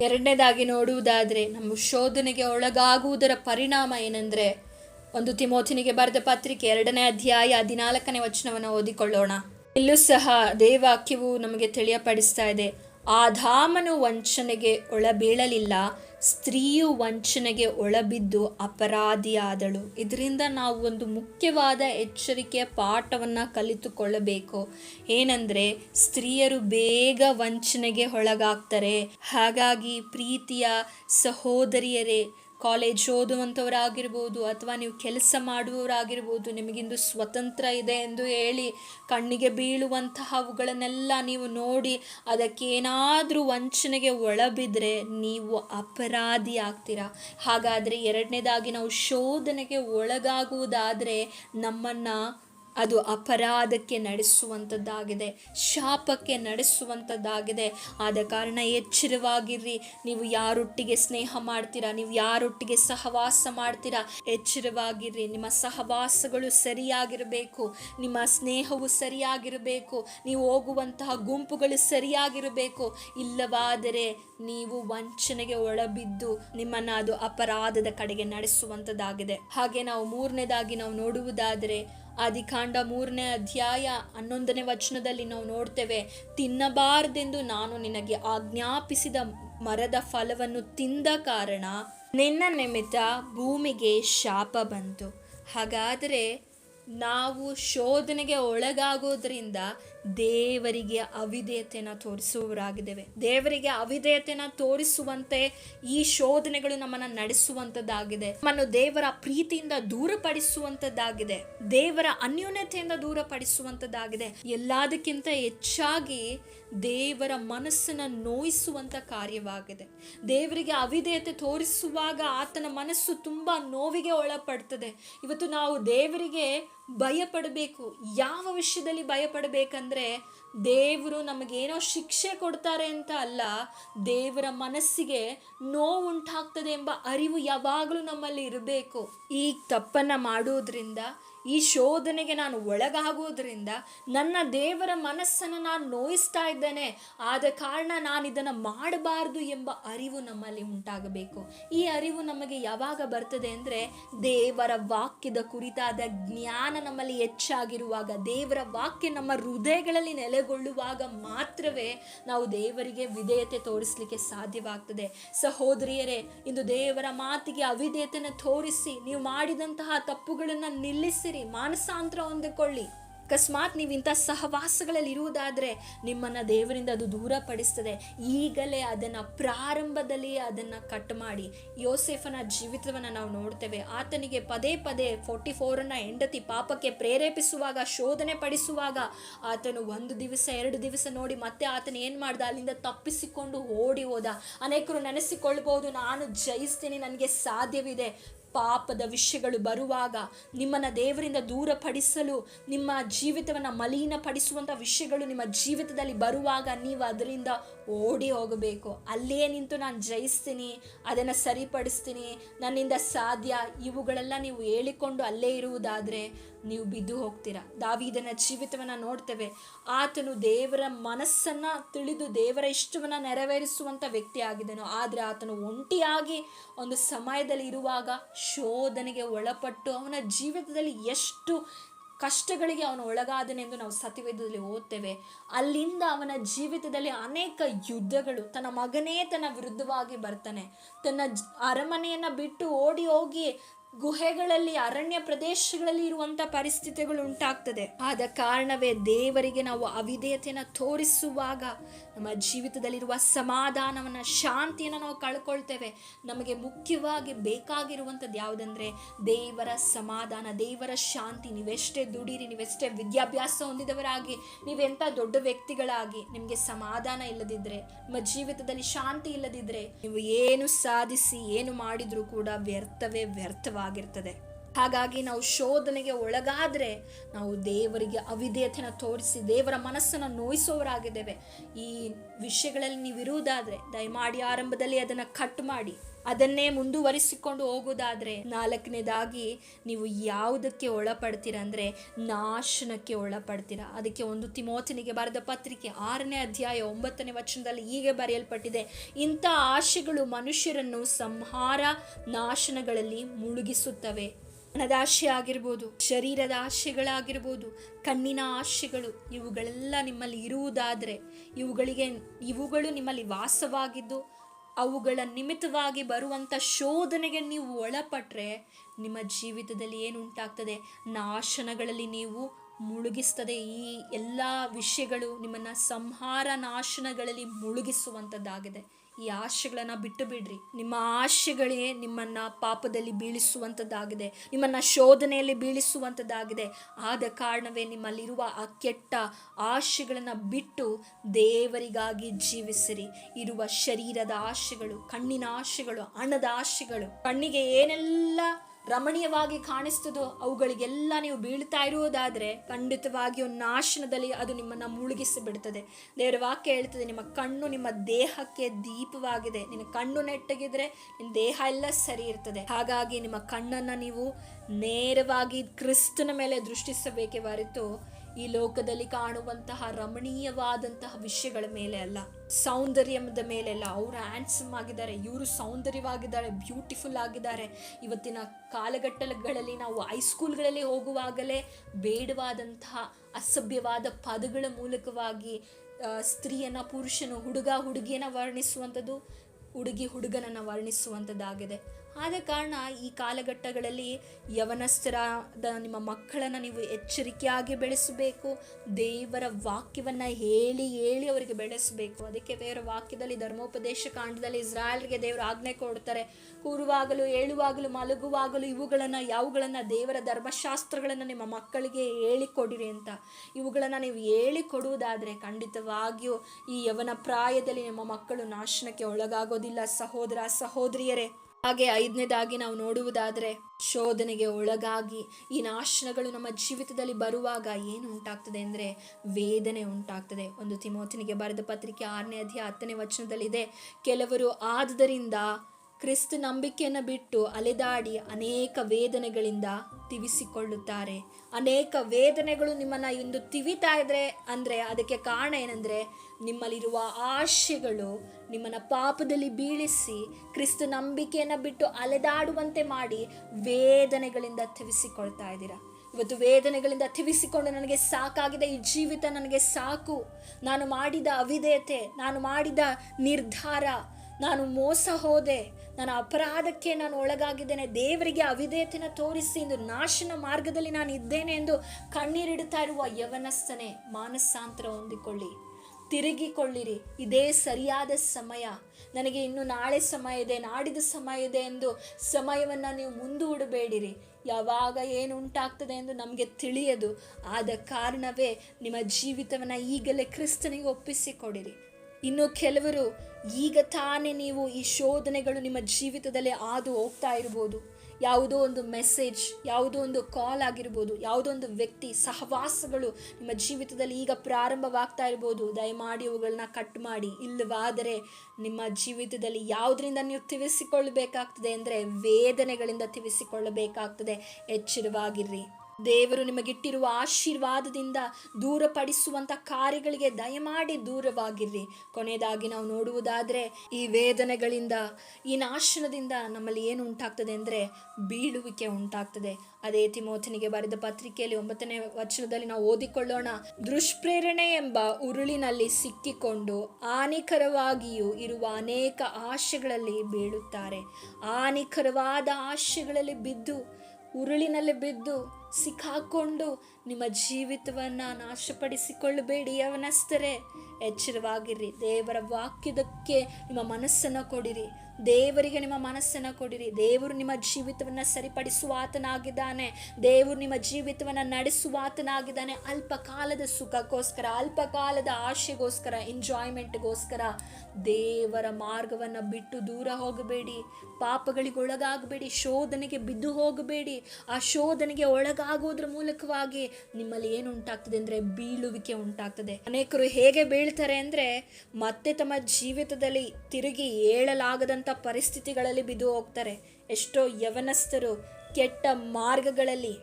Speaker 1: ಎರಡನೇದಾಗಿ ನೋಡುವುದಾದರೆ ನಮ್ಮ ಶೋಧನೆಗೆ ಒಳಗಾಗುವುದರ ಪರಿಣಾಮ ಏನಂದ್ರೆ ಒಂದು ತಿಮೋಥಿನಿಗೆ ಬರೆದ ಪತ್ರಿಕೆ ಎರಡನೇ ಅಧ್ಯಾಯ ಹದಿನಾಲ್ಕನೇ ವಚನವನ್ನು ಓದಿಕೊಳ್ಳೋಣ. ಇಲ್ಲೂ ಸಹ ದೇವಾಕ್ಯವು ನಮಗೆ ತಿಳಿಯಪಡಿಸ್ತಾ ಇದೆ ಆದಾಮನು ವಂಚನೆಗೆ ಒಳಬೀಳಲಿಲ್ಲ, ಸ್ತ್ರೀಯು ವಂಚನೆಗೆ ಒಳಬಿದ್ದು ಅಪರಾಧಿಯಾದಳು. ಇದರಿಂದ ನಾವು ಒಂದು ಮುಖ್ಯವಾದ ಎಚ್ಚರಿಕೆಯ ಪಾಠವನ್ನು ಕಲಿತುಕೊಳ್ಳಬೇಕು. ಏನಂದ್ರೆ, ಸ್ತ್ರೀಯರು ಬೇಗ ವಂಚನೆಗೆ ಒಳಗಾಗ್ತಾರೆ. ಹಾಗಾಗಿ ಪ್ರೀತಿಯ ಸಹೋದರಿಯರೇ ಕಾಲೇಜ್ ಓದುವಂಥವರಾಗಿರ್ಬೋದು ಅಥವಾ ನೀವು ಕೆಲಸ ಮಾಡುವವರಾಗಿರ್ಬೋದು, ನಿಮಗಿಂದು ಸ್ವತಂತ್ರ ಇದೆ ಎಂದು ಹೇಳಿ ಕಣ್ಣಿಗೆ ಬೀಳುವಂತಹವುಗಳನ್ನೆಲ್ಲ ನೀವು ನೋಡಿ ಅದಕ್ಕೇನಾದರೂ ವಂಚನೆಗೆ ಒಳಬಿದ್ರೆ ನೀವು ಅಪರಾಧಿ ಆಗ್ತೀರಾ? ಹಾಗಾದರೆ ಎರಡನೇದಾಗಿ ನಾವು ಶೋಧನೆಗೆ ಒಳಗಾಗುವುದಾದರೆ ನಮ್ಮನ್ನು ಅದು ಅಪರಾಧಕ್ಕೆ ನಡೆಸುವಂಥದ್ದಾಗಿದೆ, ಶಾಪಕ್ಕೆ ನಡೆಸುವಂಥದ್ದಾಗಿದೆ. ಆದ ಕಾರಣ ಎಚ್ಚರವಾಗಿರ್ರಿ ನೀವು ಯಾರೊಟ್ಟಿಗೆ ಸ್ನೇಹ ಮಾಡ್ತೀರಾ? ನೀವು ಯಾರೊಟ್ಟಿಗೆ ಸಹವಾಸ ಮಾಡ್ತೀರಾ? ಎಚ್ಚರವಾಗಿರ್ರಿ ನಿಮ್ಮ ಸಹವಾಸಗಳು ಸರಿಯಾಗಿರಬೇಕು. ನಿಮ್ಮ ಸ್ನೇಹವು ಸರಿಯಾಗಿರಬೇಕು. ನೀವು ಹೋಗುವಂತಹ ಗುಂಪುಗಳು ಸರಿಯಾಗಿರಬೇಕು. ಇಲ್ಲವಾದರೆ ನೀವು ವಂಚನೆಗೆ ಒಳಬಿದ್ದು ನಿಮ್ಮನ್ನು ಅದು ಅಪರಾಧದ ಕಡೆಗೆ ನಡೆಸುವಂಥದ್ದಾಗಿದೆ. ಹಾಗೆ ನಾವು ಮೂರನೇದಾಗಿ ನಾವು ನೋಡುವುದಾದರೆ ಆದಿಕಾಂಡ ಮೂರನೇ ಅಧ್ಯಾಯ ಹನ್ನೊಂದನೇ ವಚನದಲ್ಲಿ ನಾವು ನೋಡ್ತೇವೆ, ತಿನ್ನಬಾರದೆಂದು ನಾನು ನಿನಗೆ ಆಜ್ಞಾಪಿಸಿದ ಮರದ ಫಲವನ್ನು ತಿಂದ ಕಾರಣ ನಿನ್ನ ನಿಮಿತ್ತ ಭೂಮಿಗೆ ಶಾಪ ಬಂತು. ಹಾಗಾದರೆ ನಾವು ಶೋಧನೆಗೆ ಒಳಗಾಗೋದ್ರಿಂದ ದೇವರಿಗೆ ಅವಿಧೇಯತೆಯನ್ನು ತೋರಿಸುವವರಾಗಿದ್ದೇವೆ. ದೇವರಿಗೆ ಅವಿಧೇಯತೆಯನ್ನು ತೋರಿಸುವಂತೆ ಈ ಶೋಧನೆಗಳು ನಮ್ಮನ್ನು ನಡೆಸುವಂತದ್ದಾಗಿದೆ. ನಮ್ಮನ್ನು ದೇವರ ಪ್ರೀತಿಯಿಂದ ದೂರಪಡಿಸುವಂತದ್ದಾಗಿದೆ. ದೇವರ ಅನ್ಯೋನ್ಯತೆಯಿಂದ ದೂರಪಡಿಸುವಂತದ್ದಾಗಿದೆ. ಎಲ್ಲದಕ್ಕಿಂತ ಹೆಚ್ಚಾಗಿ ದೇವರ ಮನಸ್ಸನ್ನು ನೋಯಿಸುವಂಥ ಕಾರ್ಯವಾಗಿದೆ. ದೇವರಿಗೆ ಅವಿದೇಯತೆ ತೋರಿಸುವಾಗ ಆತನ ಮನಸ್ಸು ತುಂಬ ನೋವಿಗೆ ಒಳಪಡ್ತದೆ. ಇವತ್ತು ನಾವು ದೇವರಿಗೆ ಭಯಪಡಬೇಕು. ಯಾವ ವಿಷಯದಲ್ಲಿ ಭಯಪಡಬೇಕಂದ್ರೆ, ದೇವರು ನಮಗೇನೋ ಶಿಕ್ಷೆ ಕೊಡ್ತಾರೆ ಅಂತ ಅಲ್ಲ, ದೇವರ ಮನಸ್ಸಿಗೆ ನೋವುಂಟಾಗ್ತದೆ ಎಂಬ ಅರಿವು ಯಾವಾಗಲೂ ನಮ್ಮಲ್ಲಿ ಇರಬೇಕು. ಈ ತಪ್ಪನ್ನು ಮಾಡುವುದರಿಂದ ಈ ಶೋಧನೆಗೆ ನಾನು ಒಳಗಾಗೋದ್ರಿಂದ ನನ್ನ ದೇವರ ಮನಸ್ಸನ್ನು ನಾನು ನೋಯಿಸ್ತಾ ಇದ್ದೇನೆ. ಆದ ಕಾರಣ ನಾನು ಇದನ್ನು ಮಾಡಬಾರ್ದು ಎಂಬ ಅರಿವು ನಮ್ಮಲ್ಲಿ ಉಂಟಾಗಬೇಕು. ಈ ಅರಿವು ನಮಗೆ ಯಾವಾಗ ಬರ್ತದೆ ಅಂದರೆ ದೇವರ ವಾಕ್ಯದ ಕುರಿತಾದ ಜ್ಞಾನ ನಮ್ಮಲ್ಲಿ ಹೆಚ್ಚಾಗಿರುವಾಗ, ದೇವರ ವಾಕ್ಯ ನಮ್ಮ ಹೃದಯಗಳಲ್ಲಿ ನೆಲೆಗೊಳ್ಳುವಾಗ ಮಾತ್ರವೇ ನಾವು ದೇವರಿಗೆ ವಿಧೇಯತೆ ತೋರಿಸಲಿಕ್ಕೆ ಸಾಧ್ಯವಾಗ್ತದೆ. ಸಹೋದರಿಯರೇ, ಇಂದು ದೇವರ ಮಾತಿಗೆ ಅವಿಧೇಯತೆಯನ್ನು ತೋರಿಸಿ, ನೀವು ಮಾಡಿದಂತಹ ತಪ್ಪುಗಳನ್ನು ನಿಲ್ಲಿಸಿರಿ ಮಾನಸಾಂತರ ಹೊಂದಿಕೊಳ್ಳಿ. ಅಕಸ್ಮಾತ್ ನೀವು ಇಂಥ ಸಹವಾಸಗಳಲ್ಲಿ ಇರುವುದಾದರೆ ನಿಮ್ಮನ್ನು ದೇವರಿಂದ ಅದು ದೂರಪಡಿಸ್ತದೆ. ಈಗಲೇ ಅದನ್ನು ಪ್ರಾರಂಭದಲ್ಲಿ ಅದನ್ನು ಕಟ್ ಮಾಡಿ. ಯೋಸೆಫನ ಜೀವಿತವನ್ನು ನಾವು ನೋಡ್ತೇವೆ. ಆತನಿಗೆ ಪದೇ ಪದೇ ಫೋರ್ಟಿ ಫೋರನ್ನು ಹೆಂಡತಿ ಪಾಪಕ್ಕೆ ಪ್ರೇರೇಪಿಸುವಾಗ, ಶೋಧನೆ ಪಡಿಸುವಾಗ ಆತನು ಒಂದು ದಿವಸ, ಎರಡು ದಿವಸ ನೋಡಿ ಮತ್ತೆ ಆತನು ಏನು ಮಾಡ್ದ? ಅಲ್ಲಿಂದ ತಪ್ಪಿಸಿಕೊಂಡು ಓಡಿ ಹೋದ. ಅನೇಕರು ನೆನೆಸಿಕೊಳ್ಬೋದು ನಾನು ಜಯಿಸ್ತೀನಿ, ನನಗೆ ಸಾಧ್ಯವಿದೆ. ಪಾಪದ ವಿಷಯಗಳು ಬರುವಾಗ ನಿಮ್ಮನ್ನು ದೇವರಿಂದ ದೂರಪಡಿಸಲು, ನಿಮ್ಮ ಜೀವಿತವನ್ನು ಮಲಿನಪಡಿಸುವಂಥ ವಿಷಯಗಳು ನಿಮ್ಮ ಜೀವಿತದಲ್ಲಿ ಬರುವಾಗ ನೀವು ಅದರಿಂದ ಓಡಿ ಹೋಗಬೇಕು. ಅಲ್ಲೇ ನಿಂತು ನಾನು ಜಯಿಸ್ತೀನಿ, ಅದನ್ನು ಸರಿಪಡಿಸ್ತೀನಿ, ನನ್ನಿಂದ ಸಾಧ್ಯ ಇವುಗಳೆಲ್ಲ ನೀವು ಹೇಳಿಕೊಂಡು ಅಲ್ಲೇ ಇರುವುದಾದರೆ ನೀವು ಬಿದ್ದು ಹೋಗ್ತೀರಾ? ದಾವಿದನ ಜೀವಿತವನ್ನು ನೋಡ್ತೇವೆ. ಆತನು ದೇವರ ಮನಸ್ಸನ್ನು ತಿಳಿದು ದೇವರ ಇಷ್ಟವನ್ನು ನೆರವೇರಿಸುವಂಥ ವ್ಯಕ್ತಿ ಆಗಿದ್ದನು ಆದರೆ ಆತನು ಒಂಟಿಯಾಗಿ ಒಂದು ಸಮಯದಲ್ಲಿ ಇರುವಾಗ ಶೋಧನೆಗೆ ಒಳಪಟ್ಟು ಅವನ ಜೀವಿತದಲ್ಲಿ ಎಷ್ಟು ಕಷ್ಟಗಳಿಗೆ ಅವನು ಒಳಗಾದನೆಂದು ನಾವು ಸತಿವೇದದಲ್ಲಿ ಓದ್ತೇವೆ. ಅಲ್ಲಿಂದ ಅವನ ಜೀವಿತದಲ್ಲಿ ಅನೇಕ ಯುದ್ಧಗಳು, ತನ್ನ ಮಗನೇ ತನ್ನ ವಿರುದ್ಧವಾಗಿ ಬರ್ತಾನೆ. ತನ್ನ ಅರಮನೆಯನ್ನು ಬಿಟ್ಟು ಓಡಿ ಹೋಗಿ ಗುಹೆಗಳಲ್ಲಿ, ಅರಣ್ಯ ಪ್ರದೇಶಗಳಲ್ಲಿ ಇರುವಂತ ಪರಿಸ್ಥಿತಿಗಳು ಉಂಟಾಗ್ತದೆ ಆದ ಕಾರಣವೇ ದೇವರಿಗೆ ನಾವು ಅವಿಧೇಯತೆಯನ್ನು ತೋರಿಸುವಾಗ ನಮ್ಮ ಜೀವಿತದಲ್ಲಿರುವ ಸಮಾಧಾನವನ್ನ, ಶಾಂತಿಯನ್ನು ನಾವು ಕಳ್ಕೊಳ್ತೇವೆ. ನಮಗೆ ಮುಖ್ಯವಾಗಿ ಬೇಕಾಗಿರುವಂಥದ್ದು ಯಾವುದಂದ್ರೆ ದೇವರ ಸಮಾಧಾನ, ದೇವರ ಶಾಂತಿ. ನೀವೆಷ್ಟೇ ದುಡೀರಿ, ನೀವೆಷ್ಟೇ ವಿದ್ಯಾಭ್ಯಾಸ ಹೊಂದಿದವರಾಗಿ, ನೀವೆಂಥ ದೊಡ್ಡ ವ್ಯಕ್ತಿಗಳಾಗಿ ನಿಮಗೆ ಸಮಾಧಾನ ಇಲ್ಲದಿದ್ದರೆ ನಿಮ್ಮ ಜೀವಿತದಲ್ಲಿ ಶಾಂತಿ ಇಲ್ಲದಿದ್ದರೆ ನೀವು ಏನು ಸಾಧಿಸಿ, ಏನು ಮಾಡಿದರೂ ಕೂಡ ವ್ಯರ್ಥವೇ. ವ್ಯರ್ಥವಾಗಿರ್ತದೆ ಹಾಗಾಗಿ ನಾವು ಶೋಧನೆಗೆ ಒಳಗಾದ್ರೆ ನಾವು ದೇವರಿಗೆ ಅವಿಧೇಯತೆನ ತೋರಿಸಿ ದೇವರ ಮನಸ್ಸನ್ನು ನೋಯಿಸೋರಾಗಿದ್ದೇವೆ ಈ ವಿಷಯಗಳಲ್ಲಿ ನೀವು ಇರುವುದಾದರೆ ದಯಮಾಡಿ ಆರಂಭದಲ್ಲಿ ಅದನ್ನು ಕಟ್ ಮಾಡಿ. ಅದನ್ನೇ ಮುಂದುವರಿಸಿಕೊಂಡು ಹೋಗೋದಾದರೆ ನಾಲ್ಕನೇದಾಗಿ ನೀವು ಯಾವುದಕ್ಕೆ ಒಳಪಡ್ತೀರ ಅಂದ್ರೆ ನಾಶನಕ್ಕೆ ಒಳಪಡ್ತೀರ. ಅದಕ್ಕೆ ಒಂದು ತಿಮೋತನಿಗೆ ಬರೆದ ಪತ್ರಿಕೆ ಆರನೇ ಅಧ್ಯಾಯ ಒಂಬತ್ತನೇ ವಚನದಲ್ಲಿ ಹೀಗೆ ಬರೆಯಲ್ಪಟ್ಟಿದೆ. ಇಂಥ ಆಶೆಗಳು ಮನುಷ್ಯರನ್ನು ಸಂಹಾರ ನಾಶನಗಳಲ್ಲಿ ಮುಳುಗಿಸುತ್ತವೆ. ಹಣದ ಆಶೆ ಆಗಿರ್ಬೋದು, ಶರೀರದ ಆಶೆಗಳಾಗಿರ್ಬೋದು, ಕಣ್ಣಿನ ಆಶೆಗಳು ಇವುಗಳೆಲ್ಲ ನಿಮ್ಮಲ್ಲಿ ಇರುವುದಾದರೆ ಇವುಗಳಿಗೆ, ಇವುಗಳು ನಿಮ್ಮಲ್ಲಿ ವಾಸವಾಗಿದ್ದು ಅವುಗಳ ನಿಮಿತ್ತವಾಗಿ ಬರುವಂಥ ಶೋಧನೆಗೆ ನೀವು ಒಳಪಟ್ಟರೆ ನಿಮ್ಮ ಜೀವಿತದಲ್ಲಿ ಏನು ಉಂಟಾಗ್ತದೆ? ನಾಶನಗಳಲ್ಲಿ ನೀವು ಮುಳುಗಿಸ್ತದೆ. ಈ ಎಲ್ಲ ವಿಷಯಗಳು ನಿಮ್ಮನ್ನು ಸಂಹಾರ ನಾಶನಗಳಲ್ಲಿ ಮುಳುಗಿಸುವಂಥದ್ದಾಗಿದೆ. ಈ ಆಶೆಗಳನ್ನು ಬಿಟ್ಟು ಬಿಡ್ರಿ. ನಿಮ್ಮ ಆಶೆಗಳೇ ನಿಮ್ಮನ್ನ ಪಾಪದಲ್ಲಿ ಬೀಳಿಸುವಂಥದ್ದಾಗಿದೆ ನಿಮ್ಮನ್ನ ಶೋಧನೆಯಲ್ಲಿ ಬೀಳಿಸುವಂಥದ್ದಾಗಿದೆ ಆದ ಕಾರಣವೇ ನಿಮ್ಮಲ್ಲಿರುವ ಆ ಕೆಟ್ಟ ಆಶೆಗಳನ್ನು ಬಿಟ್ಟು ದೇವರಿಗಾಗಿ ಜೀವಿಸಿರಿ. ಇರುವ ಶರೀರದ ಆಶೆಗಳು, ಕಣ್ಣಿನ ಆಶೆಗಳು, ಹಣದ ಆಶೆಗಳು, ಕಣ್ಣಿಗೆ ಏನೆಲ್ಲ ರಮಣೀಯವಾಗಿ ಕಾಣಿಸ್ತದೋ ಅವುಗಳಿಗೆಲ್ಲ ನೀವು ಬೀಳ್ತಾ ಇರುವುದಾದರೆ ಖಂಡಿತವಾಗಿಯೂ ನಾಶನದಲ್ಲಿ ಅದು ನಿಮ್ಮನ್ನು ಮುಳುಗಿಸಿ ಬಿಡ್ತದೆ ದೇವರ ವಾಕ್ಯ ಹೇಳ್ತದೆ, ನಿಮ್ಮ ಕಣ್ಣು ನಿಮ್ಮ ದೇಹಕ್ಕೆ ದೀಪವಾಗಿದೆ. ನಿನ್ನ ಕಣ್ಣು ನೆಟ್ಟಗಿದ್ರೆ ನಿನ್ನ ದೇಹ ಎಲ್ಲ ಸರಿ ಇರ್ತದೆ. ಹಾಗಾಗಿ ನಿಮ್ಮ ಕಣ್ಣನ್ನು ನೀವು ನೇರವಾಗಿ ಕ್ರಿಸ್ತನ ಮೇಲೆ ದೃಷ್ಟಿಸಬೇಕೇ ಹೊರತು ಈ ಲೋಕದಲ್ಲಿ ಕಾಣುವಂತಹ ರಮಣೀಯವಾದಂತಹ ವಿಷಯಗಳ ಮೇಲೆ ಅಲ್ಲ, ಸೌಂದರ್ಯದ ಮೇಲೆ ಅಲ್ಲ. ಅವರು ಹ್ಯಾಂಡ್ಸಮ್ ಆಗಿದ್ದಾರೆ, ಇವರು ಸೌಂದರ್ಯವಾಗಿದ್ದಾರೆ ಬ್ಯೂಟಿಫುಲ್ ಆಗಿದ್ದಾರೆ. ಇವತ್ತಿನ ಕಾಲಘಟ್ಟಗಳಲ್ಲಿ ನಾವು ಹೈಸ್ಕೂಲ್ಗಳಲ್ಲಿ ಹೋಗುವಾಗಲೇ ಬೇಡವಾದಂತಹ ಅಸಭ್ಯವಾದ ಪದಗಳ ಮೂಲಕವಾಗಿ ಸ್ತ್ರೀಯನ್ನು, ಪುರುಷನು ಹುಡುಗ, ಹುಡುಗಿಯನ್ನು ವರ್ಣಿಸುವಂಥದ್ದು, ಹುಡುಗಿ, ಹುಡುಗನನ್ನು ವರ್ಣಿಸುವಂಥದ್ದಾಗಿದೆ. ಆದ ಕಾರಣ ಈ ಕಾಲಘಟ್ಟಗಳಲ್ಲಿ ಯವನಸ್ಥರಾದ ನಿಮ್ಮ ಮಕ್ಕಳನ್ನು ನೀವು ಎಚ್ಚರಿಕೆಯಾಗಿ ಬೆಳೆಸಬೇಕು, ದೇವರ ವಾಕ್ಯವನ್ನು ಹೇಳಿ ಹೇಳಿ ಅವರಿಗೆ ಬೆಳೆಸಬೇಕು. ಅದಕ್ಕೆ ದೇವರ ವಾಕ್ಯದಲ್ಲಿ, ಧರ್ಮೋಪದೇಶ ಕಾಂಡದಲ್ಲಿ ಇಸ್ರಾಯಲ್ಗೆ ದೇವರು ಆಜ್ಞೆ ಕೊಡ್ತಾರೆ. ಕೂರುವಾಗಲೂ, ಏಳುವಾಗಲೂ, ಮಲಗುವಾಗಲೂ ಇವುಗಳನ್ನು, ಯಾವುಗಳನ್ನು ದೇವರ ಧರ್ಮಶಾಸ್ತ್ರಗಳನ್ನು ನಿಮ್ಮ ಮಕ್ಕಳಿಗೆ ಹೇಳಿಕೊಡಿರಿ ಅಂತ. ಇವುಗಳನ್ನು ನೀವು ಹೇಳಿಕೊಡುವುದಾದರೆ ಖಂಡಿತವಾಗಿಯೂ ಈ ಯವನ ಪ್ರಾಯದಲ್ಲಿ ನಿಮ್ಮ ಮಕ್ಕಳು ನಾಶನಕ್ಕೆ ಒಳಗಾಗೋದಿಲ್ಲ. ಸಹೋದರ, ಸಹೋದರಿಯರೇ ಹಾಗೆ ಐದನೇದಾಗಿ ನಾವು ನೋಡುವುದಾದರೆ ಶೋಧನೆಗೆ ಒಳಗಾಗಿ ಈ ನಾಶನಗಳು ನಮ್ಮ ಜೀವಿತದಲ್ಲಿ ಬರುವಾಗ ಏನು ಉಂಟಾಗ್ತದೆ ಅಂದರೆ ವೇದನೆ ಉಂಟಾಗ್ತದೆ. ಒಂದು ತಿಮೋತಿನಿಗೆ ಬರೆದ ಪತ್ರಿಕೆ ಆರನೇ ಅಧ್ಯಾಯ ಹತ್ತನೇ ವಚನದಲ್ಲಿದೆ, ಕೆಲವರು ಆದುದರಿಂದ ಕ್ರಿಸ್ತ ನಂಬಿಕೆಯನ್ನು ಬಿಟ್ಟು ಅಲೆದಾಡಿ ಅನೇಕ ವೇದನೆಗಳಿಂದ ತಿವಿಸಿಕೊಳ್ಳುತ್ತಾರೆ. ಅನೇಕ ವೇದನೆಗಳು ನಿಮ್ಮನ್ನು ಇಂದು ತಿವಿತಾ ಇದ್ರೆ, ಅಂದರೆ ಅದಕ್ಕೆ ಕಾರಣ ಏನಂದರೆ, ನಿಮ್ಮಲ್ಲಿರುವ ಆಶೆಗಳು ನಿಮ್ಮನ್ನು ಪಾಪದಲ್ಲಿ ಬೀಳಿಸಿ ಕ್ರಿಸ್ತ ನಂಬಿಕೆಯನ್ನು ಬಿಟ್ಟು ಅಲೆದಾಡುವಂತೆ ಮಾಡಿ ವೇದನೆಗಳಿಂದ ತಿವಿಸಿಕೊಳ್ತಾ ಇದ್ದೀರಾ? ಇವತ್ತು ವೇದನೆಗಳಿಂದ ತಿವಿಸಿಕೊಂಡು ನನಗೆ ಸಾಕಾಗಿದೆ, ಈ ಜೀವಿತ ನನಗೆ ಸಾಕು. ನಾನು ಮಾಡಿದ ಅವಿಧೇಯತೆ, ನಾನು ಮಾಡಿದ ನಿರ್ಧಾರ ನಾನು ಮೋಸ ಹೋದೆ, ನನ್ನ ಅಪರಾಧಕ್ಕೆ ನಾನು ಒಳಗಾಗಿದ್ದೇನೆ, ದೇವರಿಗೆ ಅವಿಧೇಯತೆನ ತೋರಿಸಿ ಎಂದು ನಾಶನ ಮಾರ್ಗದಲ್ಲಿ ನಾನು ಇದ್ದೇನೆ ಎಂದು ಕಣ್ಣೀರಿಡುತ್ತಾ ಇರುವ ಯವನಸ್ಥನೆ, ಮಾನಸಾಂತರ ಹೊಂದಿಕೊಳ್ಳಿ. ತಿರುಗಿಕೊಳ್ಳಿರಿ, ಇದೇ ಸರಿಯಾದ ಸಮಯ. ನನಗೆ ಇನ್ನು ನಾಳೆ ಸಮಯ ಇದೆ ನಾಡಿದ ಸಮಯ ಇದೆ ಎಂದು ಸಮಯವನ್ನು ನೀವು ಮುಂದೂಡಬೇಡಿರಿ. ಯಾವಾಗ ಏನು ಉಂಟಾಗ್ತದೆ ಎಂದು ನಮಗೆ ತಿಳಿಯದು. ಆದ ಕಾರಣವೇ ನಿಮ್ಮ ಜೀವಿತವನ್ನು ಈಗಲೇ ಕ್ರಿಸ್ತನಿಗೆ ಒಪ್ಪಿಸಿಕೊಡಿರಿ. ಇನ್ನು ಕೆಲವರು ಈಗ ತಾನೇ ನೀವು ಈ ಶೋಧನೆಗಳು ನಿಮ್ಮ ಜೀವಿತದಲ್ಲೇ ಆದು ಹೋಗ್ತಾ ಇರ್ಬೋದು. ಯಾವುದೋ ಒಂದು ಮೆಸೇಜ್, ಯಾವುದೋ ಒಂದು ಕಾಲ್ ಆಗಿರ್ಬೋದು, ಯಾವುದೋ ಒಂದು ವ್ಯಕ್ತಿ, ಸಹವಾಸಗಳು ನಿಮ್ಮ ಜೀವಿತದಲ್ಲಿ ಈಗ ಪ್ರಾರಂಭವಾಗ್ತಾ ಇರ್ಬೋದು. ದಯಮಾಡಿ ಅವುಗಳನ್ನ ಕಟ್ ಮಾಡಿ. ಇಲ್ಲವಾದರೆ ನಿಮ್ಮ ಜೀವಿತದಲ್ಲಿ ಯಾವುದರಿಂದ ನೀವು ತಿಳಿಸಿಕೊಳ್ಳಬೇಕಾಗ್ತದೆ ಅಂದರೆ ವೇದನೆಗಳಿಂದ ತಿಳಿಸಿಕೊಳ್ಳಬೇಕಾಗ್ತದೆ. ಎಚ್ಚರವಾಗಿರ್ರಿ. ದೇವರು ನಿಮಗಿಟ್ಟಿರುವ ಆಶೀರ್ವಾದದಿಂದ ದೂರಪಡಿಸುವಂಥ ಕಾರ್ಯಗಳಿಗೆ ದಯಮಾಡಿ ದೂರವಾಗಿರ್ರಿ. ಕೊನೆಯದಾಗಿ ನಾವು ನೋಡುವುದಾದರೆ, ಈ ವೇದನೆಗಳಿಂದ, ಈ ನಾಶನದಿಂದ ನಮ್ಮಲ್ಲಿ ಏನು ಉಂಟಾಗ್ತದೆ ಅಂದರೆ ಬೀಳುವಿಕೆ ಉಂಟಾಗ್ತದೆ. ಅದೇ ತಿಮೋಥನಿಗೆ ಬರೆದ ಪತ್ರಿಕೆಯಲ್ಲಿ ಒಂಬತ್ತನೇ ವಚನದಲ್ಲಿ ನಾವು ಓದಿಕೊಳ್ಳೋಣ, ದುಷ್ಪ್ರೇರಣೆ ಎಂಬ ಉರುಳಿನಲ್ಲಿ ಸಿಕ್ಕಿಕೊಂಡು ಹಾನಿಕರವಾಗಿಯೂ ಇರುವ ಅನೇಕ ಆಶೆಗಳಲ್ಲಿ ಬೀಳುತ್ತಾರೆ. ಹಾನಿಕರವಾದ ಆಶೆಗಳಲ್ಲಿ ಬಿದ್ದು, ಉರುಳಿನಲ್ಲಿ ಬಿದ್ದು ಸಿಕ್ಕಾಕೊಂಡು ನಿಮ್ಮ ಜೀವಿತವನ್ನು ನಾಶಪಡಿಸಿಕೊಳ್ಳಬೇಡಿ ಅವನಸ್ತರೆ ಎಚ್ಚರವಾಗಿರ್ರಿ ದೇವರ ವಾಕ್ಯದಕ್ಕೆ ನಿಮ್ಮ ಮನಸ್ಸನ್ನು ಕೊಡಿರಿ. ದೇವರಿಗೆ ನಿಮ್ಮ ಮನಸ್ಸನ್ನು ಕೊಡಿರಿ. ದೇವರು ನಿಮ್ಮ ಜೀವಿತವನ್ನು ಸರಿಪಡಿಸುವ ಆತನಾಗಿದ್ದಾನೆ ದೇವರು ನಿಮ್ಮ ಜೀವಿತವನ್ನು ನಡೆಸುವ ಆತನಾಗಿದ್ದಾನೆ ಅಲ್ಪ ಕಾಲದ ಸುಖಕ್ಕೋಸ್ಕರ, ಅಲ್ಪ ಕಾಲದ ಆಶೆಗೋಸ್ಕರ ಎಂಜಾಯ್ಮೆಂಟ್ಗೋಸ್ಕರ ದೇವರ ಮಾರ್ಗವನ್ನು ಬಿಟ್ಟು ದೂರ ಹೋಗಬೇಡಿ. ಪಾಪಗಳಿಗೆ ಒಳಗಾಗಬೇಡಿ ಶೋಧನೆಗೆ ಬಿದ್ದು ಹೋಗಬೇಡಿ. ಆ ಶೋಧನೆಗೆ ಒಳಗಾಗೋದ್ರ ಮೂಲಕವಾಗಿ ನಿಮ್ಮಲ್ಲಿ ಏನು ಉಂಟಾಗ್ತದೆ ಅಂದರೆ ಬೀಳುವಿಕೆ ಉಂಟಾಗ್ತದೆ. ಅನೇಕರು ಹೇಗೆ ಬೀಳ್ತಾರೆ ಅಂದರೆ ಮತ್ತೆ ತಮ್ಮ ಜೀವಿತದಲ್ಲಿ ತಿರುಗಿ ಏಳಲಾಗದಂಥ ಪರಿಸ್ಥಿತಿಗಳಲ್ಲಿ ಬಿದ್ದು ಹೋಗ್ತಾರೆ. ಎಷ್ಟೋ ಯವನಸ್ಥರು ಕೆಟ್ಟ ಮಾರ್ಗಗಳಲ್ಲಿ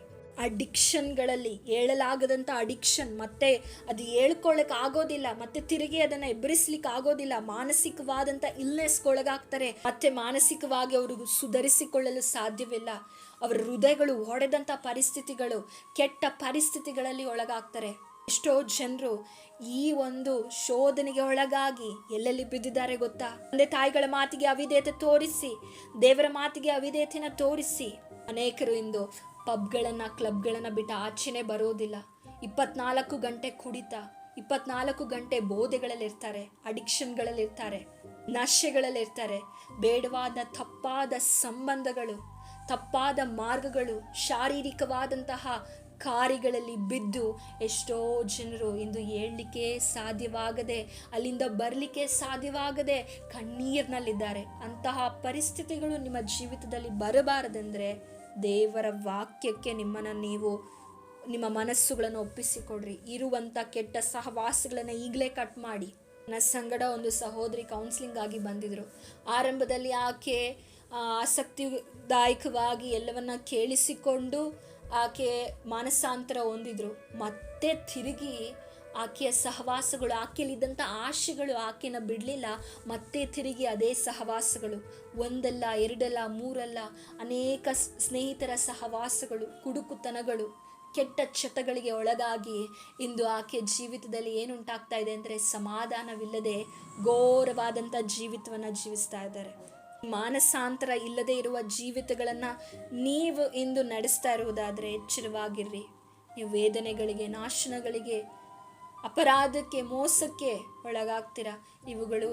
Speaker 1: ಅಡಿಕ್ಷನ್ಗಳಲ್ಲಿ ಹೇಳಲಾಗದಂಥ ಅಡಿಕ್ಷನ್, ಮತ್ತೆ ಅದು ಹೇಳ್ಕೊಳ್ಳೋಕೆ ಆಗೋದಿಲ್ಲ, ಮತ್ತೆ ತಿರುಗಿ ಅದನ್ನು ಎಬ್ಬರಿಸ್ಲಿಕ್ಕೆ ಆಗೋದಿಲ್ಲ, ಮಾನಸಿಕವಾದಂಥ ಇಲ್ನೆಸ್ಗೊಳಗಾಗ್ತಾರೆ ಮತ್ತೆ ಮಾನಸಿಕವಾಗಿ ಅವರು ಸುಧಾರಿಸಿಕೊಳ್ಳಲು ಸಾಧ್ಯವಿಲ್ಲ. ಅವರ ಹೃದಯಗಳು ಒಡೆದಂಥ ಪರಿಸ್ಥಿತಿಗಳು, ಕೆಟ್ಟ ಪರಿಸ್ಥಿತಿಗಳಲ್ಲಿ ಒಳಗಾಗ್ತಾರೆ. ಎಷ್ಟೋ ಜನರು ಈ ಒಂದು ಶೋಧನೆಗೆ ಒಳಗಾಗಿ ಎಲ್ಲೆಲ್ಲಿ ಬಿದ್ದಿದ್ದಾರೆ ಗೊತ್ತಾ? ತಂದೆ ತಾಯಿಗಳ ಮಾತಿಗೆ ಅವಿಧೇಯತೆ ತೋರಿಸಿ, ದೇವರ ಮಾತಿಗೆ ಅವಿಧೇಯತೆನ ತೋರಿಸಿ, ಅನೇಕರು ಇಂದು ಪಬ್ಗಳನ್ನು, ಕ್ಲಬ್ಗಳನ್ನು ಬಿಟ್ಟು ಆಚೆನೇ ಬರೋದಿಲ್ಲ. ಇಪ್ಪತ್ನಾಲ್ಕು ಗಂಟೆ ಕುಡಿತ, ಇಪ್ಪತ್ನಾಲ್ಕು ಗಂಟೆ ಬೋಧೆಗಳಲ್ಲಿರ್ತಾರೆ, ಅಡಿಕ್ಷನ್ಗಳಲ್ಲಿರ್ತಾರೆ, ನಶೆಗಳಲ್ಲಿರ್ತಾರೆ, ಬೇಡವಾದ ತಪ್ಪಾದ ಸಂಬಂಧಗಳು, ತಪ್ಪಾದ ಮಾರ್ಗಗಳು, ಶಾರೀರಿಕವಾದಂತಹ ಕಾರಿಗಳಲ್ಲಿ ಬಿದ್ದು ಎಷ್ಟೋ ಜನರು ಇಂದು ಹೇಳಲಿಕ್ಕೆ ಸಾಧ್ಯವಾಗದೆ, ಅಲ್ಲಿಂದ ಬರಲಿಕ್ಕೆ ಸಾಧ್ಯವಾಗದೆ ಕಣ್ಣೀರಿನಲ್ಲಿದ್ದಾರೆ. ಅಂತಹ ಪರಿಸ್ಥಿತಿಗಳು ನಿಮ್ಮ ಜೀವಿತದಲ್ಲಿ ಬರಬಾರದೆಂದರೆ ದೇವರ ವಾಕ್ಯಕ್ಕೆ ನಿಮ್ಮನ್ನು ನೀವು, ನಿಮ್ಮ ಮನಸ್ಸುಗಳನ್ನು ಒಪ್ಪಿಸಿಕೊಡ್ರಿ. ಇರುವಂಥ ಕೆಟ್ಟ ಸಹವಾಸಗಳನ್ನು ಈಗಲೇ ಕಟ್ ಮಾಡಿ. ನನ್ನ ಸಂಗಡ ಒಂದು ಸಹೋದರಿ ಕೌನ್ಸಿಲಿಂಗ್ ಆಗಿ ಬಂದಿದ್ದರು ಆರಂಭದಲ್ಲಿ ಆಕೆ ಆಸಕ್ತಿದಾಯಕವಾಗಿ ಎಲ್ಲವನ್ನ ಕೇಳಿಸಿಕೊಂಡು ಆಕೆ ಮಾನಸಾಂತರ ಹೊಂದಿದ್ರು. ಮತ್ತೆ ತಿರುಗಿ ಆಕೆಯ ಸಹವಾಸಗಳು, ಆಕೆಯಲ್ಲಿದ್ದಂಥ ಆಶೆಗಳು ಆಕೆನ ಬಿಡಲಿಲ್ಲ. ಮತ್ತೆ ತಿರುಗಿ ಅದೇ ಸಹವಾಸಗಳು. ಒಂದಲ್ಲ, ಎರಡಲ್ಲ, ಮೂರಲ್ಲ, ಅನೇಕ ಸ್ನೇಹಿತರ ಸಹವಾಸಗಳು, ಕುಡುಕುತನಗಳು, ಕೆಟ್ಟ ಚಟಗಳಿಗೆ ಒಳಗಾಗಿ ಇಂದು ಆಕೆ ಜೀವಿತದಲ್ಲಿ ಏನುಂಟಾಗ್ತಾ ಇದೆ ಅಂದರೆ ಸಮಾಧಾನವಿಲ್ಲದೆ ಘೋರವಾದಂಥ ಜೀವಿತವನ್ನು ಜೀವಿಸ್ತಾ ಇದ್ದಾರೆ. ಮಾನಸಾಂತರ ಇಲ್ಲದೆ ಇರುವ ಜೀವಿತಗಳನ್ನು ನೀವು ಇಂದು ನಡೆಸ್ತಾ ಇರುವುದಾದರೆ ಎಚ್ಚರವಾಗಿರ್ರಿ. ನೀವು ವೇದನೆಗಳಿಗೆ, ನಾಶನಗಳಿಗೆ ಅಪರಾಧಕ್ಕೆ, ಮೋಸಕ್ಕೆ ಒಳಗಾಗ್ತೀರಾ? ಇವುಗಳು